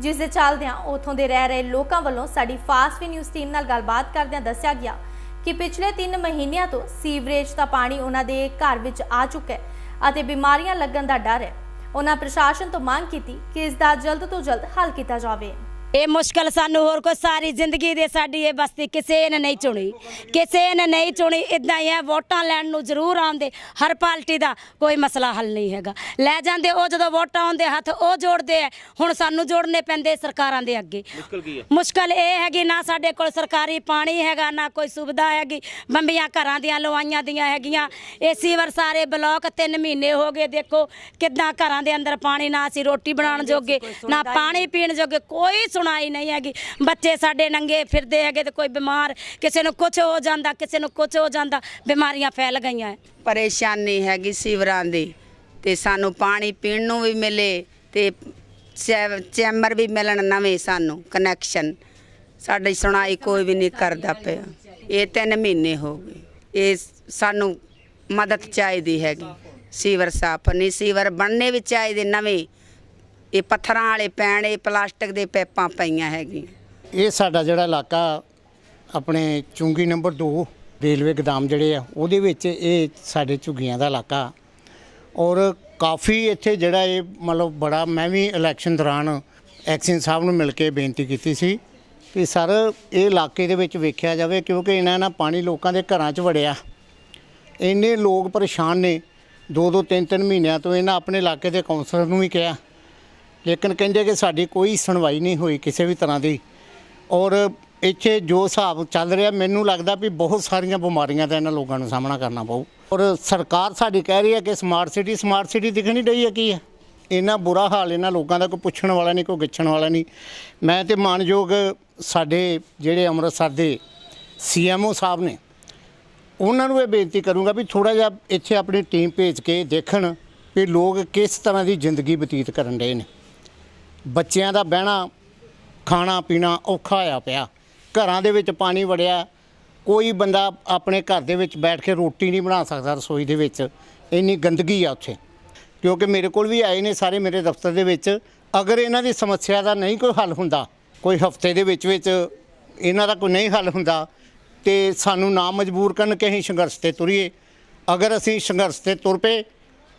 ਜਿਸ ਦੇ ਚੱਲਦਿਆਂ ਉਥੋਂ ਦੇ ਰਹਿ ਰਹੇ ਲੋਕਾਂ ਵੱਲੋਂ ਸਾਡੀ ਫਾਸਟ ਨਿਊਜ਼ ਟੀਮ ਨਾਲ ਗੱਲਬਾਤ ਕਰਦਿਆਂ ਦੱਸਿਆ ਗਿਆ ਕਿ ਪਿਛਲੇ 3 ਮਹੀਨਿਆਂ ਤੋਂ ਸੀਵਰੇਜ ਦਾ ਪਾਣੀ ਉਹਨਾਂ ਦੇ ਘਰ ਵਿੱਚ ਆ ਚੁੱਕਾ ਹੈ ਅਤੇ ਬਿਮਾਰੀਆਂ ਲੱਗਣ ਦਾ ਡਰ ਹੈ। ਉਹਨਾਂ ਪ੍ਰਸ਼ਾਸਨ ਤੋਂ ਮੰਗ ਕੀਤੀ ਕਿ ਇਸ ਦਾ ਜਲਦ ਤੋਂ ਜਲਦ ਹੱਲ ਕੀਤਾ ਜਾਵੇ। ਇਹ ਮੁਸ਼ਕਲ ਸਾਨੂੰ ਹੋਰ ਕੋਈ ਸਾਰੀ ਜ਼ਿੰਦਗੀ ਦੇ ਸਾਡੀ ਇਹ ਬਸਤੀ ਕਿਸੇ ਨੇ ਨਹੀਂ ਚੁਣੀ। ਕਿਸੇ ਨੇ ਨਹੀਂ ਚੁਣੀ ਇਦਾਂ ਹੀ ਹੈ ਵੋਟਾਂ ਲੈਣ ਨੂੰ ਜ਼ਰੂਰ ਆਉਂਦੇ। ਹਰ ਪਾਰਟੀ ਦਾ ਕੋਈ ਮਸਲਾ ਹੱਲ ਨਹੀਂ ਹੈਗਾ। ਲੈ ਜਾਂਦੇ ਉਹ ਜਦੋਂ ਵੋਟਾਂ ਆਉਂਦੇ ਹੱਥ ਉਹ ਜੋੜਦੇ ਆ। ਹੁਣ ਸਾਨੂੰ ਜੋੜਨੇ ਪੈਂਦੇ ਸਰਕਾਰਾਂ ਦੇ ਅੱਗੇ। ਮੁਸ਼ਕਲ ਕੀ ਹੈ ਮੁਸ਼ਕਲ ਇਹ ਹੈਗੀ ਨਾ ਸਾਡੇ ਕੋਲ ਸਰਕਾਰੀ ਪਾਣੀ ਹੈਗਾ ਨਾ ਕੋਈ ਸੁਵਿਧਾ ਹੈਗੀ। ਬੰਬੀਆਂ ਘਰਾਂ ਦੀਆਂ ਲਵਾਈਆਂ ਦੀਆਂ ਹੈਗੀਆਂ। ਇਹ ਸੀਵਰ ਸਾਰੇ ਬਲੌਕ 3 ਮਹੀਨੇ ਹੋ ਗਏ ਦੇਖੋ ਕਿੱਦਾਂ ਘਰਾਂ ਦੇ ਅੰਦਰ ਪਾਣੀ ਨਾ ਅਸੀਂ ਰੋਟੀ ਬਣਾਉਣ ਜੋਗੇ ਨਾ ਪਾਣੀ ਪੀਣ ਜੋਗੇ ਕੋਈ ਸੁਣਾਈ ਨਹੀਂ ਹੈਗੀ। ਬੱਚੇ ਸਾਡੇ ਨੰਗੇ ਫਿਰਦੇ ਹੈਗੇ ਤੇ ਕੋਈ ਬਿਮਾਰ, ਕਿਸੇ ਨੂੰ ਕੁਝ ਹੋ ਜਾਂਦਾ, ਕਿਸੇ ਨੂੰ ਕੁਝ ਹੋ ਜਾਂਦਾ, ਬਿਮਾਰੀਆਂ ਫੈਲ ਗਈਆਂ ਹੈ ਪਰੇਸ਼ਾਨੀ ਹੈਗੀ ਸੀਵਰਾਂ ਦੀ ਤੇ ਸਾਨੂੰ ਪਾਣੀ ਪੀਣ ਨੂੰ ਵੀ ਮਿਲੇ ਤੇ ਚੈ- ਚੈਮਰ ਵੀ ਮਿਲਣ ਨਵੇਂ ਸਾਨੂੰ ਕਨੈਕਸ਼ਨ ਸਾਡੀ ਸੁਣਾਈ ਕੋਈ ਵੀ ਨਹੀਂ ਕਰਦਾ ਪਿਆ। ਇਹ 3 ਮਹੀਨੇ ਹੋ ਗਏ। ਇਹ ਸਾਨੂੰ ਮਦਦ ਚਾਹੀਦੀ ਹੈਗੀ। ਸੀਵਰ ਸਾਫ਼ ਨਹੀਂ, ਸੀਵਰ ਬਣਨੇ ਵੀ ਚਾਹੀਦੇ ਨਵੇਂ। ਇਹ ਪੱਥਰਾਂ ਵਾਲੇ ਪੈਣੇ ਪਲਾਸਟਿਕ ਦੇ ਪੈਪਾਂ ਪਈਆਂ ਹੈਗੀਆਂ। ਇਹ ਸਾਡਾ ਜਿਹੜਾ ਇਲਾਕਾ ਆਪਣੇ ਚੁੰਗੀ ਨੰਬਰ 2 ਰੇਲਵੇ ਗੋਦਾਮ ਜਿਹੜੇ ਆ, ਉਹਦੇ ਵਿੱਚ ਇਹ ਸਾਡੇ ਝੁੱਗੀਆਂ ਦਾ ਇਲਾਕਾ। ਔਰ ਕਾਫੀ ਇੱਥੇ ਜਿਹੜਾ ਇਹ ਮਤਲਬ ਬੜਾ, ਮੈਂ ਵੀ ਇਲੈਕਸ਼ਨ ਦੌਰਾਨ ਐਕਸ਼ਨ ਸਾਹਿਬ ਨੂੰ ਮਿਲ ਕੇ ਬੇਨਤੀ ਕੀਤੀ ਸੀ ਕਿ ਸਰ, ਇਹ ਇਲਾਕੇ ਦੇ ਵਿੱਚ ਵੇਖਿਆ ਜਾਵੇ ਕਿਉਂਕਿ ਇਹਨਾਂ ਨਾਲ ਪਾਣੀ ਲੋਕਾਂ ਦੇ ਘਰਾਂ 'ਚ ਵੜਿਆ। ਇੰਨੇ ਲੋਕ ਪਰੇਸ਼ਾਨ ਨੇ ਦੋ ਦੋ ਤਿੰਨ ਤਿੰਨ ਮਹੀਨਿਆਂ ਤੋਂ ਇਹਨਾਂ ਆਪਣੇ ਇਲਾਕੇ ਦੇ ਕਾਉਂਸਲਰ ਨੂੰ ਵੀ ਕਿਹਾ। ਲੇਕਿਨ ਕਹਿੰਦੇ ਕਿ ਸਾਡੀ ਕੋਈ ਸੁਣਵਾਈ ਨਹੀਂ ਹੋਈ ਕਿਸੇ ਵੀ ਤਰ੍ਹਾਂ ਦੀ। ਔਰ ਇੱਥੇ ਜੋ ਹਿਸਾਬ ਚੱਲ ਰਿਹਾ, ਮੈਨੂੰ ਲੱਗਦਾ ਵੀ ਬਹੁਤ ਸਾਰੀਆਂ ਬਿਮਾਰੀਆਂ ਦਾ ਇਹਨਾਂ ਲੋਕਾਂ ਨੂੰ ਸਾਹਮਣਾ ਕਰਨਾ ਪਊ। ਔਰ ਸਰਕਾਰ ਸਾਡੀ ਕਹਿ ਰਹੀ ਹੈ ਕਿ ਸਮਾਰਟ ਸਿਟੀ ਸਮਾਰਟ ਸਿਟੀ ਦਿਖਣੀ ਰਹੀ ਹੈ ਕੀ ਹੈ? ਇੰਨਾ ਬੁਰਾ ਹਾਲ ਇਹਨਾਂ ਲੋਕਾਂ ਦਾ, ਕੋਈ ਪੁੱਛਣ ਵਾਲਾ ਨਹੀਂ, ਕੋਈ ਗਿੱਛਣ ਵਾਲਾ ਨਹੀਂ। ਮੈਂ ਤੇ ਮਾਨਯੋਗ ਸਾਡੇ ਜਿਹੜੇ ਅੰਮ੍ਰਿਤਸਰ ਦੇ ਸੀਐਮਓ ਸਾਹਿਬ ਨੇ, ਉਹਨਾਂ ਨੂੰ ਇਹ ਬੇਨਤੀ ਕਰੂੰਗਾ ਵੀ ਥੋੜਾ ਜਿਹਾ ਇੱਥੇ ਆਪਣੀ ਟੀਮ ਭੇਜ ਕੇ ਦੇਖਣ ਵੀ ਲੋਕ ਕਿਸ ਤਰ੍ਹਾਂ ਦੀ ਜ਼ਿੰਦਗੀ ਬਤੀਤ ਕਰਨ ਰਹੇ ਨੇ। ਬੱਚਿਆਂ ਦਾ ਬਹਿਣਾ, ਖਾਣਾ ਪੀਣਾ ਔਖਾ ਹੋਇਆ ਪਿਆ। ਘਰਾਂ ਦੇ ਵਿੱਚ ਪਾਣੀ ਵੜਿਆ। ਕੋਈ ਬੰਦਾ ਆਪਣੇ ਘਰ ਦੇ ਵਿੱਚ ਬੈਠ ਕੇ ਰੋਟੀ ਨਹੀਂ ਬਣਾ ਸਕਦਾ ਰਸੋਈ ਦੇ ਵਿੱਚ। ਇੰਨੀ ਗੰਦਗੀ ਆ ਉੱਥੇ। ਕਿਉਂਕਿ ਮੇਰੇ ਕੋਲ ਵੀ ਆਏ ਨੇ ਸਾਰੇ ਮੇਰੇ ਦਫ਼ਤਰ ਦੇ ਵਿੱਚ। ਅਗਰ ਇਹਨਾਂ ਦੀ ਸਮੱਸਿਆ ਦਾ ਨਹੀਂ ਕੋਈ ਹੱਲ ਹੁੰਦਾ, ਕੋਈ ਹਫ਼ਤੇ ਦੇ ਵਿੱਚ ਵਿੱਚ ਇਹਨਾਂ ਦਾ ਕੋਈ ਨਹੀਂ ਹੱਲ ਹੁੰਦਾ, ਤੇ ਸਾਨੂੰ ਨਾ ਮਜਬੂਰ ਕਰਨ ਕਿ ਅਸੀਂ ਸੰਘਰਸ਼ ਤੇ ਤੁਰੀਏ। ਅਗਰ ਅਸੀਂ ਸੰਘਰਸ਼ ਤੇ ਤੁਰ ਪਏ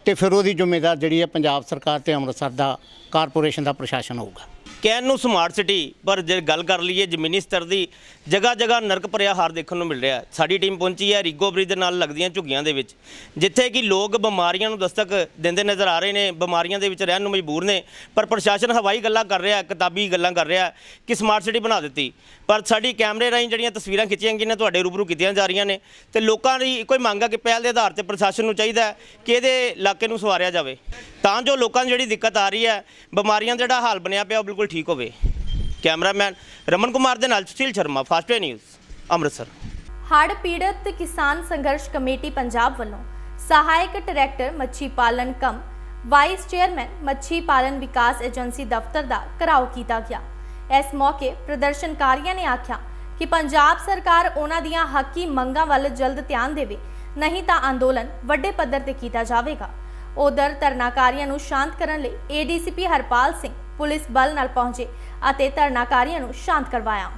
ਤੇ ਫਿਰ ਉਹਦੀ ਜ਼ਿੰਮੇਵਾਰ ਜਿਹੜੀ ਹੈ ਪੰਜਾਬ ਸਰਕਾਰ ਤੇ ਅੰਮ੍ਰਿਤਸਰ ਦਾ ਕਾਰਪੋਰੇਸ਼ਨ ਦਾ ਪ੍ਰਸ਼ਾਸਨ ਹੋਊਗਾ। ਕਹਿਣ ਨੂੰ ਸਮਾਰਟ ਸਿਟੀ ਪਰ ਜੇ ਗੱਲ ਕਰ ਲਈਏ ਜ਼ਮੀਨੀ ਸਤਰ ਦੀ ਜਗ੍ਹਾ ਜਗ੍ਹਾ ਨਰਕ ਭਰਿਆ ਹਾਰ ਦੇਖਣ ਨੂੰ ਮਿਲ ਰਿਹਾ ਸਾਡੀ ਟੀਮ ਪਹੁੰਚੀ ਹੈ ਰੀਗੋ ਬ੍ਰਿਜ ਦੇ ਨਾਲ ਲੱਗਦੀਆਂ ਝੁੱਗੀਆਂ ਦੇ ਵਿੱਚ, ਜਿੱਥੇ ਕਿ ਲੋਕ ਬਿਮਾਰੀਆਂ ਨੂੰ ਦਸਤਕ ਦਿੰਦੇ ਨਜ਼ਰ ਆ ਰਹੇ ਨੇ, ਬਿਮਾਰੀਆਂ ਦੇ ਵਿੱਚ ਰਹਿਣ ਨੂੰ ਮਜਬੂਰ ਨੇ, ਪਰ ਪ੍ਰਸ਼ਾਸਨ ਹਵਾਈ ਗੱਲਾਂ ਕਰ ਰਿਹਾ ਕਿਤਾਬੀ ਗੱਲਾਂ ਕਰ ਰਿਹਾ ਕਿ ਸਮਾਰਟ ਸਿਟੀ ਬਣਾ ਦਿੱਤੀ। ਪਰ ਸਾਡੀ ਕੈਮਰੇ ਰਾਹੀਂ ਜਿਹੜੀਆਂ ਤਸਵੀਰਾਂ ਖਿੱਚੀਆਂ ਗਈਆਂ ਨੇ, ਤੁਹਾਡੇ ਰੂਬਰੂ ਕੀਤੀਆਂ ਜਾ ਰਹੀਆਂ ਨੇ ਤੇ ਲੋਕਾਂ ਦੀ ਇੱਕੋ ਹੀ ਮੰਗ ਹੈ ਕਿ ਪਹਿਲ ਦੇ ਆਧਾਰ ਤੇ ਪ੍ਰਸ਼ਾਸਨ ਨੂੰ ਚਾਹੀਦਾ ਕਿ ਇਹਦੇ ਇਲਾਕੇ ਨੂੰ ਸਵਾਰਿਆ ਜਾਵੇ। ਤਾਂ ਜੋ ਲੋਕਾਂ ਨੂੰ ਜਿਹੜੀ ਦਿੱਕਤ ਆ ਰਹੀ ਹੈ, ਬਿਮਾਰੀਆਂ ਦਾ ਜਿਹੜਾ ਹਾਲ ਬਣਿਆ ਪਿਆ ਉਹ ਬਿਲਕੁਲ ਠੀਕ ਹੋਵੇ। ਕੈਮਰਾਮੈਨ ਰਮਨ ਕੁਮਾਰ ਦੇ ਨਾਲ ਸੁਸ਼ੀਲ ਸ਼ਰਮਾ, ਫਾਸਟ ਨਿਊਜ਼, ਅੰਮ੍ਰਿਤਸਰ। ਹੜ੍ਹ ਪੀੜਤ ਕਿਸਾਨ ਸੰਘਰਸ਼ ਕਮੇਟੀ ਪੰਜਾਬ ਵੱਲੋਂ ਸਹਾਇਕ ਡਾਇਰੈਕਟਰ ਮੱਛੀ ਪਾਲਣ ਕਮ, ਵਾਈਸ ਚੇਅਰਮੈਨ ਮੱਛੀ ਪਾਲਣ ਵਿਕਾਸ ਏਜੰਸੀ ਦਫ਼ਤਰ ਦਾ ਘਰਾਓ ਕੀਤਾ ਗਿਆ। ਇਸ ਮੌਕੇ ਪ੍ਰਦਰਸ਼ਨਕਾਰੀਆਂ ਨੇ ਆਖਿਆ ਕਿ ਪੰਜਾਬ ਸਰਕਾਰ ਉਹਨਾਂ ਦੀਆਂ ਹੱਕੀ ਮੰਗਾਂ ਵੱਲ ਜਲਦ ਧਿਆਨ ਦੇਵੇ, ਨਹੀਂ ਤਾਂ ਅੰਦੋਲਨ ਵੱਡੇ ਪੱਧਰ ਤੇ ਕੀਤਾ ਜਾਵੇਗਾ। ਉਧਰ ਧਰਨਾਕਾਰੀਆਂ ਨੂੰ ਸ਼ਾਂਤ ਕਰਨ ਲਈ ਏਡੀਸੀਪੀ ਹਰਪਾਲ ਸਿੰਘ ਪੁਲਿਸ ਬਲ ਨਾਲ ਪਹੁੰਚੇ ਅਤੇ ਧਰਨਾਕਾਰੀਆਂ ਨੂੰ ਸ਼ਾਂਤ ਕਰਵਾਇਆ।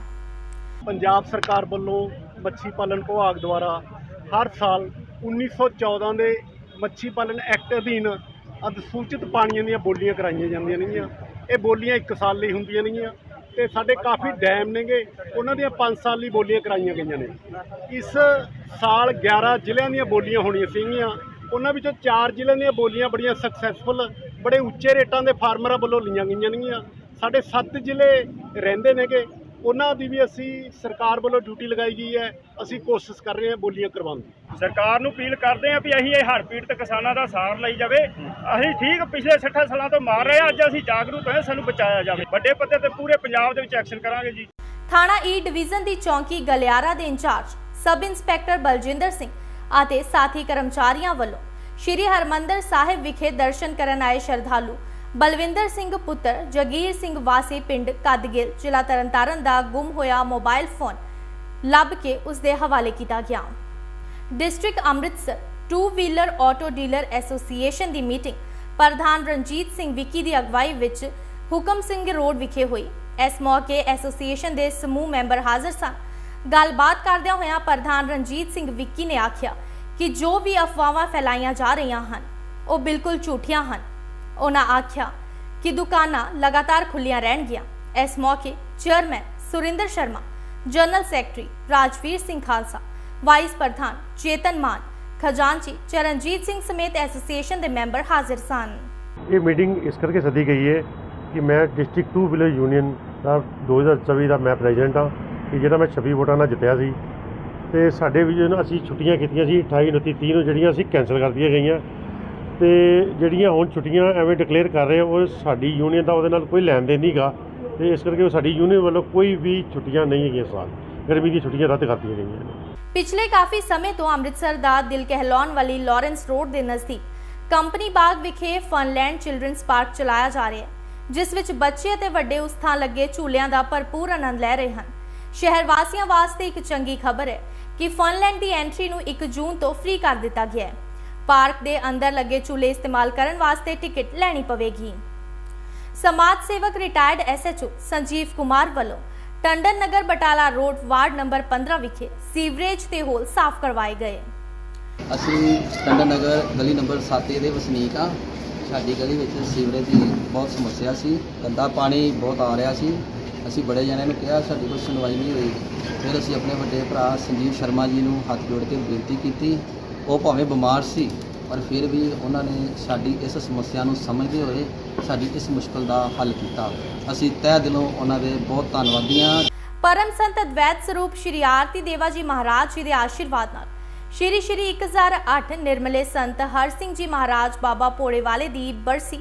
ਪੰਜਾਬ ਸਰਕਾਰ ਵੱਲੋਂ ਮੱਛੀ ਪਾਲਣ ਵਿਭਾਗ ਦੁਆਰਾ ਹਰ ਸਾਲ 1914 ਦੇ ਮੱਛੀ ਪਾਲਣ ਐਕਟ ਅਧੀਨ ਅਧਸੂਚਿਤ ਪਾਣੀਆਂ ਦੀਆਂ ਬੋਲੀਆਂ ਕਰਾਈਆਂ ਜਾਂਦੀਆਂ ਨੇਗੀਆਂ। ਇਹ ਬੋਲੀਆਂ 1 ਸਾਲ ਲਈ ਹੁੰਦੀਆਂ ਨੇਗੀਆਂ ਤੇ ਸਾਡੇ ਕਾਫੀ ਡੈਮ ਨੇਗੇ, ਉਹਨਾਂ ਦੀਆਂ 5 ਸਾਲ ਲਈ ਬੋਲੀਆਂ ਕਰਾਈਆਂ ਗਈਆਂ ਨੇ। ਇਸ ਸਾਲ 11 ਜ਼ਿਲ੍ਹਿਆਂ ਦੀਆਂ ਬੋਲੀਆਂ ਹੋਣੀਆਂ ਸੀਗੀਆਂ। ਉਹਨਾਂ ਵਿੱਚੋਂ 4 ਜ਼ਿਲ੍ਹਿਆਂ ਦੀਆਂ ਬੋਲੀਆਂ ਬੜੀਆਂ ਸਕਸੈਸਫੁਲ ਬੜੇ ਉੱਚੇ ਰੇਟਾਂ ਦੇ ਫਾਰਮਰਾਂ ਵੱਲੋਂ ਲਈਆਂ ਗਈਆਂ ਨੇਗੀਆਂ। ਸਾਡੇ 7 ਜ਼ਿਲ੍ਹੇ ਰਹਿੰਦੇ ਨੇਗੇ। ਉਹਨਾਂ ਦੀ ਵੀ ਅਸੀਂ ਸਰਕਾਰ ਵੱਲੋਂ ਡਿਊਟੀ ਲਗਾਈ ਗਈ ਹੈ। ਅਸੀਂ ਕੋਸ਼ਿਸ਼ ਕਰ ਰਹੇ ਹਾਂ ਬੋਲੀਆਂ ਕਰਵਾਉਣ ਦੀ। ਸਰਕਾਰ ਨੂੰ ਅਪੀਲ ਕਰਦੇ ਹਾਂ ਵੀ ਅਸੀਂ ਇਹ ਹੜ੍ਹ ਪੀੜਤ ਕਿਸਾਨਾਂ ਦਾ ਸਾਰ ਲਈ ਜਾਵੇ। ਅਸੀਂ ਠੀਕ ਪਿਛਲੇ 60 ਸਾਲਾਂ ਤੋਂ ਮਾਰ ਰਹੇ ਹਾਂ। ਅੱਜ ਅਸੀਂ ਜਾਗਰੂਕ ਹਾਂ ਸਾਨੂੰ ਬਚਾਇਆ ਜਾਵੇ। ਵੱਡੇ ਪੱਧਰ ਤੇ ਪੂਰੇ ਪੰਜਾਬ ਦੇ ਵਿੱਚ ਐਕਸ਼ਨ ਕਰਾਂਗੇ ਜੀ। ਥਾਣਾ ਈ ਡਿਵੀਜ਼ਨ ਦੀ ਚੌਂਕੀ ਗਲਿਆਰਾ ਦੇ incharge sub inspector Baljinder Singh ਅਤੇ ਸਾਥੀ ਕਰਮਚਾਰੀਆਂ ਵੱਲੋਂ ਸ਼੍ਰੀ ਹਰਮੰਦਰ ਸਾਹਿਬ ਵਿਖੇ ਦਰਸ਼ਨ ਕਰਨ ਆਏ ਸ਼ਰਧਾਲੂ। ਬਲਵਿੰਦਰ ਸਿੰਘ ਪੁੱਤਰ, ਜਗੀਰ ਸਿੰਘ ਵਾਸੀ ਪਿੰਡ ਕਦਗਿਲ, ਜ਼ਿਲ੍ਹਾ ਤਰਨਤਾਰਨ ਦਾ ਗੁੰਮ ਹੋਇਆ ਮੋਬਾਈਲ ਫੋਨ ਲੱਭ ਕੇ ਉਸ ਦੇ ਹਵਾਲੇ ਕੀਤਾ ਗਿਆ। District Amritsar two wheeler auto dealer association ਦੀ ਮੀਟਿੰਗ ਪ੍ਰਧਾਨ ਰਣਜੀਤ ਸਿੰਘ ਵਿੱਕੀ ਦੀ ਅਗਵਾਈ ਵਿੱਚ ਹੁਕਮ ਸਿੰਘ ਰੋਡ ਵਿਖੇ ਹੋਈ। ਇਸ ਮੌਕੇ ਐਸੋਸੀਏਸ਼ਨ ਦੇ ਸਮੂਹ ਮੈਂਬਰ ਹਾਜ਼ਰ ਸਨ। ਗੱਲਬਾਤ ਕਰਦਿਆਂ ਹੋਇਆਂ ਪ੍ਰਧਾਨ ਰਣਜੀਤ ਸਿੰਘ ਵਿੱਕੀ ਨੇ ਆਖਿਆ ਕਿ ਜੋ ਵੀ ਅਫਵਾਹਾਂ ਫੈਲਾਈਆਂ ਜਾ ਰਹੀਆਂ ਹਨ, ਉਹ ਬਿਲਕੁਲ ਝੂਠੀਆਂ ਹਨ। ਉਹਨਾਂ ਆਖਿਆ ਕਿ ਦੁਕਾਨਾਂ ਲਗਾਤਾਰ ਖੁੱਲੀਆਂ ਰਹਿਣਗੀਆਂ। ਇਸ ਮੌਕੇ chairman Surinder Sharma, general secretary Rajvir Singh Khalsa, vice ਪ੍ਰਧਾਨ ਚੇਤਨ ਮਾਨ, ਖਜ਼ਾਨਚੀ ਚਰਨਜੀਤ ਸਿੰਘ ਸਮੇਤ ਐਸੋਸੀਏਸ਼ਨ ਦੇ ਮੈਂਬਰ ਹਾਜ਼ਰ ਸਨ। ਇਹ ਮੀਟਿੰਗ ਇਸ ਕਰਕੇ ਸੱਦੀ ਗਈ ਹੈ ਕਿ ਮੈਂ ਡਿਸਟ੍ਰਿਕਟ 2 ਵਿਲੇਜ ਯੂਨੀਅਨ ਦਾ 2024 ਦਾ ਮੈਂ ਪ੍ਰੈਜ਼ੀਡੈਂਟ ਹਾਂ, ਕਿ ਜਿਹੜਾ ਮੈਂ 26 ਵੋਟਾਂ ਨਾਲ ਜਿੱਤਿਆ ਸੀ ਤੇ ਸਾਡੇ ਵੀ ਜਿਹਨੂੰ ਅਸੀਂ ਛੁੱਟੀਆਂ ਕੀਤੀਆਂ ਸੀ 28 29 30 ਨੂੰ ਜਿਹੜੀਆਂ ਅਸੀਂ ਕੈਂਸਲ ਕਰ ਦਿੱਤੀਆਂ ਗਈਆਂ। ਤੇ ਜਿਹੜੀਆਂ ਹੁਣ ਛੁੱਟੀਆਂ ਐਵੇਂ ਡਿਕਲੇਅਰ ਕਰ ਰਹੇ ਉਹ ਸਾਡੀ ਯੂਨੀਅਨ ਦਾ ਉਹਦੇ ਨਾਲ ਕੋਈ ਲੈਣ ਦੇਣ ਨਹੀਂਗਾ ਤੇ ਇਸ ਕਰਕੇ ਸਾਡੀ ਯੂਨੀਅਨ ਵੱਲੋਂ ਕੋਈ ਵੀ ਛੁੱਟੀਆਂ ਨਹੀਂ ਹੈਗੀਆਂ ਇਸ ਸਾਲ। ਗਰਮੀ ਦੀਆਂ ਛੁੱਟੀਆਂ ਰੱਦ ਕਰ ਦਿੱਤੀਆਂ ਗਈਆਂ ਨੇ। ਪਿਛਲੇ ਕਾਫੀ ਸਮੇਂ ਤੋਂ ਅੰਮ੍ਰਿਤਸਰ ਦਾ ਦਿਲ ਕਹਿਲਾਉਣ ਵਾਲੀ ਲਾਰੈਂਸ ਰੋਡ ਦੇ ਨਜ਼ਦੀਕ ਕੰਪਨੀ ਬਾਗ ਵਿਖੇ ਫਨਲੈਂਡ ਚਿਲਡਰਨਸ ਪਾਰਕ ਚਲਾਇਆ ਜਾ ਰਿਹਾ ਹੈ, ਜਿਸ ਵਿੱਚ ਬੱਚੇ ਅਤੇ ਵੱਡੇ ਉਸ ਥਾਂ ਲੱਗੇ ਝੂਲਿਆਂ ਦਾ ਭਰਪੂਰ ਆਨੰਦ ਲੈ ਰਹੇ ਹਨ। ਸ਼ਹਿਰ ਵਾਸੀਆਂ ਵਾਸਤੇ ਇੱਕ ਚੰਗੀ ਖਬਰ ਹੈ ਕਿ ਫਨਲੈਂਡ ਦੀ ਐਂਟਰੀ ਨੂੰ 1 ਜੂਨ ਤੋਂ ਫ੍ਰੀ ਕਰ ਦਿੱਤਾ ਗਿਆ ਹੈ। ਪਾਰਕ ਦੇ ਅੰਦਰ ਲੱਗੇ ਝੂਲੇ ਇਸਤੇਮਾਲ ਕਰਨ ਵਾਸਤੇ ਟਿਕਟ ਲੈਣੀ ਪਵੇਗੀ। ਸਮਾਜ ਸੇਵਕ ਰਿਟਾਇਰਡ ਐਸਐਚਓ ਸੰਜੀਵ ਕੁਮਾਰ ਵੱਲੋਂ Tandon Nagar Batala road ward number 15 ਵਿਖੇ ਸੀਵਰੇਜ ਤੇ ਹੋਲ ਸਾਫ਼ ਕਰਵਾਏ ਗਏ ਅਸੀਂ ਟੰਡਨ ਨਗਰ ਗਲੀ ਨੰਬਰ 7 ਦੇ ਵਸਨੀਕ ਆ ਸਾਡੀ ਗਲੀ ਵਿੱਚ ਸੀਵਰੇਜ ਦੀ ਬਹੁਤ ਸਮੱਸਿਆ ਸੀ। ਗੰਦਾ ਪਾਣੀ ਬਹੁਤ ਆ ਰਿਹਾ ਸੀ। ਅਸੀਂ ਬੜੇ ਜਣਿਆਂ ਨੂੰ ਕਿਹਾ, ਸਾਡੀ ਕੋਈ ਸੁਣਵਾਈ ਨਹੀਂ ਹੋਈ। ਫਿਰ ਅਸੀਂ ਆਪਣੇ ਵੱਡੇ ਭਰਾ ਸੰਜੀਵ ਸ਼ਰਮਾ ਜੀ ਨੂੰ ਹੱਥ ਜੋੜ ਕੇ ਬੇਨਤੀ ਕੀਤੀ। ਉਹ ਭਾਵੇਂ ਬਿਮਾਰ ਸੀ, ਪਰ ਫਿਰ ਵੀ ਉਹਨਾਂ ਨੇ ਸਾਡੀ ਇਸ ਸਮੱਸਿਆ ਨੂੰ ਸਮਝਦੇ ਹੋਏ ਸਾਡੀ ਇਸ ਮੁਸ਼ਕਲ ਦਾ ਹੱਲ ਕੀਤਾ। ਅਸੀਂ ਤਹਿ ਦਿਲੋਂ ਉਹਨਾਂ ਦੇ ਬਹੁਤ ਧੰਨਵਾਦੀ ਹਾਂ। ਪਰਮ ਸੰਤ ਅਦਵੈਤ ਸਰੂਪ ਸ਼੍ਰੀ ਆਰਤੀ ਦੇਵਾ ਜੀ ਮਹਾਰਾਜ ਜੀ ਦੇ ਆਸ਼ੀਰਵਾਦ ਨਾਲ ਸ਼੍ਰੀ ਸ਼੍ਰੀ 1008 ਨਿਰਮਲੇ ਸੰਤ ਹਰ ਸਿੰਘ ਜੀ ਮਹਾਰਾਜ ਬਾਬਾ ਪੋੜੇ ਵਾਲੇ ਦੀ ਬਰਸੀ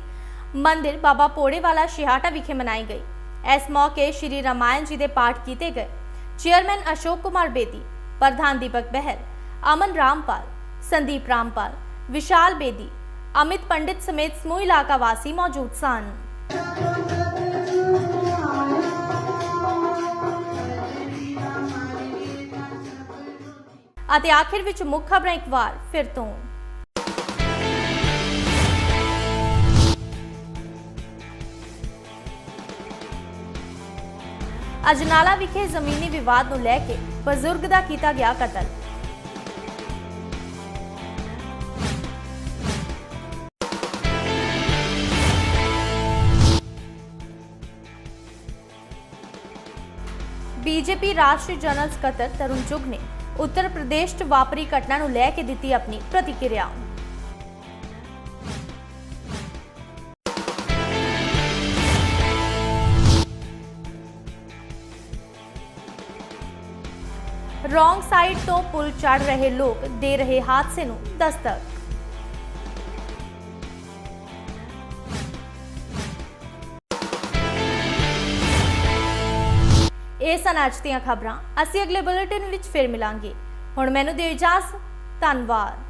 ਮੰਦਿਰ ਬਾਬਾ ਪੋੜੇ ਵਾਲਾ ਸ਼ਿਹਾਟਾ ਵਿਖੇ ਮਨਾਈ ਗਈ। ਇਸ ਮੌਕੇ ਸ਼੍ਰੀ ਰਾਮਾਇਣ ਜੀ ਦੇ ਪਾਠ ਕੀਤੇ ਗਏ। ਚੇਅਰਮੈਨ ਅਸ਼ੋਕ ਕੁਮਾਰ ਬੇਦੀ, ਪ੍ਰਧਾਨ ਦੀਪਕ ਬਹਿਲ, ਅਮਨ ਰਾਮਪਾਲ, ਸੰਦੀਪ ਰਾਮਪਾਲ, ਵਿਸ਼ਾਲ ਬੇਦੀ, ਅਮਿਤ ਪੰਡਿਤ ਸਮੇਤ ਸਮੂਹ ਇਲਾਕਾ ਵਾਸੀ ਮੌਜੂਦ ਸਨ। ਅਤੇ ਆਖਿਰ ਵਿੱਚ ਮੁੱਖ ਖਬਰਾਂ ਇੱਕ ਵਾਰ ਫਿਰ ਤੋਂ। ਅਜਨਾਲਾ ਵਿਖੇ ਜ਼ਮੀਨੀ ਵਿਵਾਦ ਨੂੰ ਲੈ ਕੇ ਬਜ਼ੁਰਗ ਦਾ ਕੀਤਾ ਗਿਆ ਕਤਲ। ਬੀਜੇਪੀ ਰਾਸ਼ਟਰੀ ਜਨਰਲ ਸਕੱਤਰ ਤਰੁਣ ਚੁਗ ਨੇ ਉੱਤਰ ਪ੍ਰਦੇਸ਼ 'ਚ ਵਾਪਰੀ ਘਟਨਾ ਨੂੰ ਲੈ ਕੇ ਦਿੱਤੀ ਆਪਣੀ ਪ੍ਰਤੀਕਿਰਿਆ। ਰੋਂਗ ਸਾਈਡ ਤੋਂ ਪੁਲ ਚੜ ਰਹੇ ਲੋਕ ਦੇ ਰਹੇ ਹਾਦਸੇ ਨੂੰ ਦਸਤਕ। ਇਹ ਸਨ ਅੱਜ ਦੀਆਂ ਖਬਰਾਂ। ਅਸੀਂ ਅਗਲੇ ਬੁਲੇਟਿਨ ਵਿੱਚ ਫਿਰ ਮਿਲਾਂਗੇ। ਹੁਣ ਮੈਨੂੰ ਦਿਓ ਇਜਾਜ਼ਤ। ਧੰਨਵਾਦ।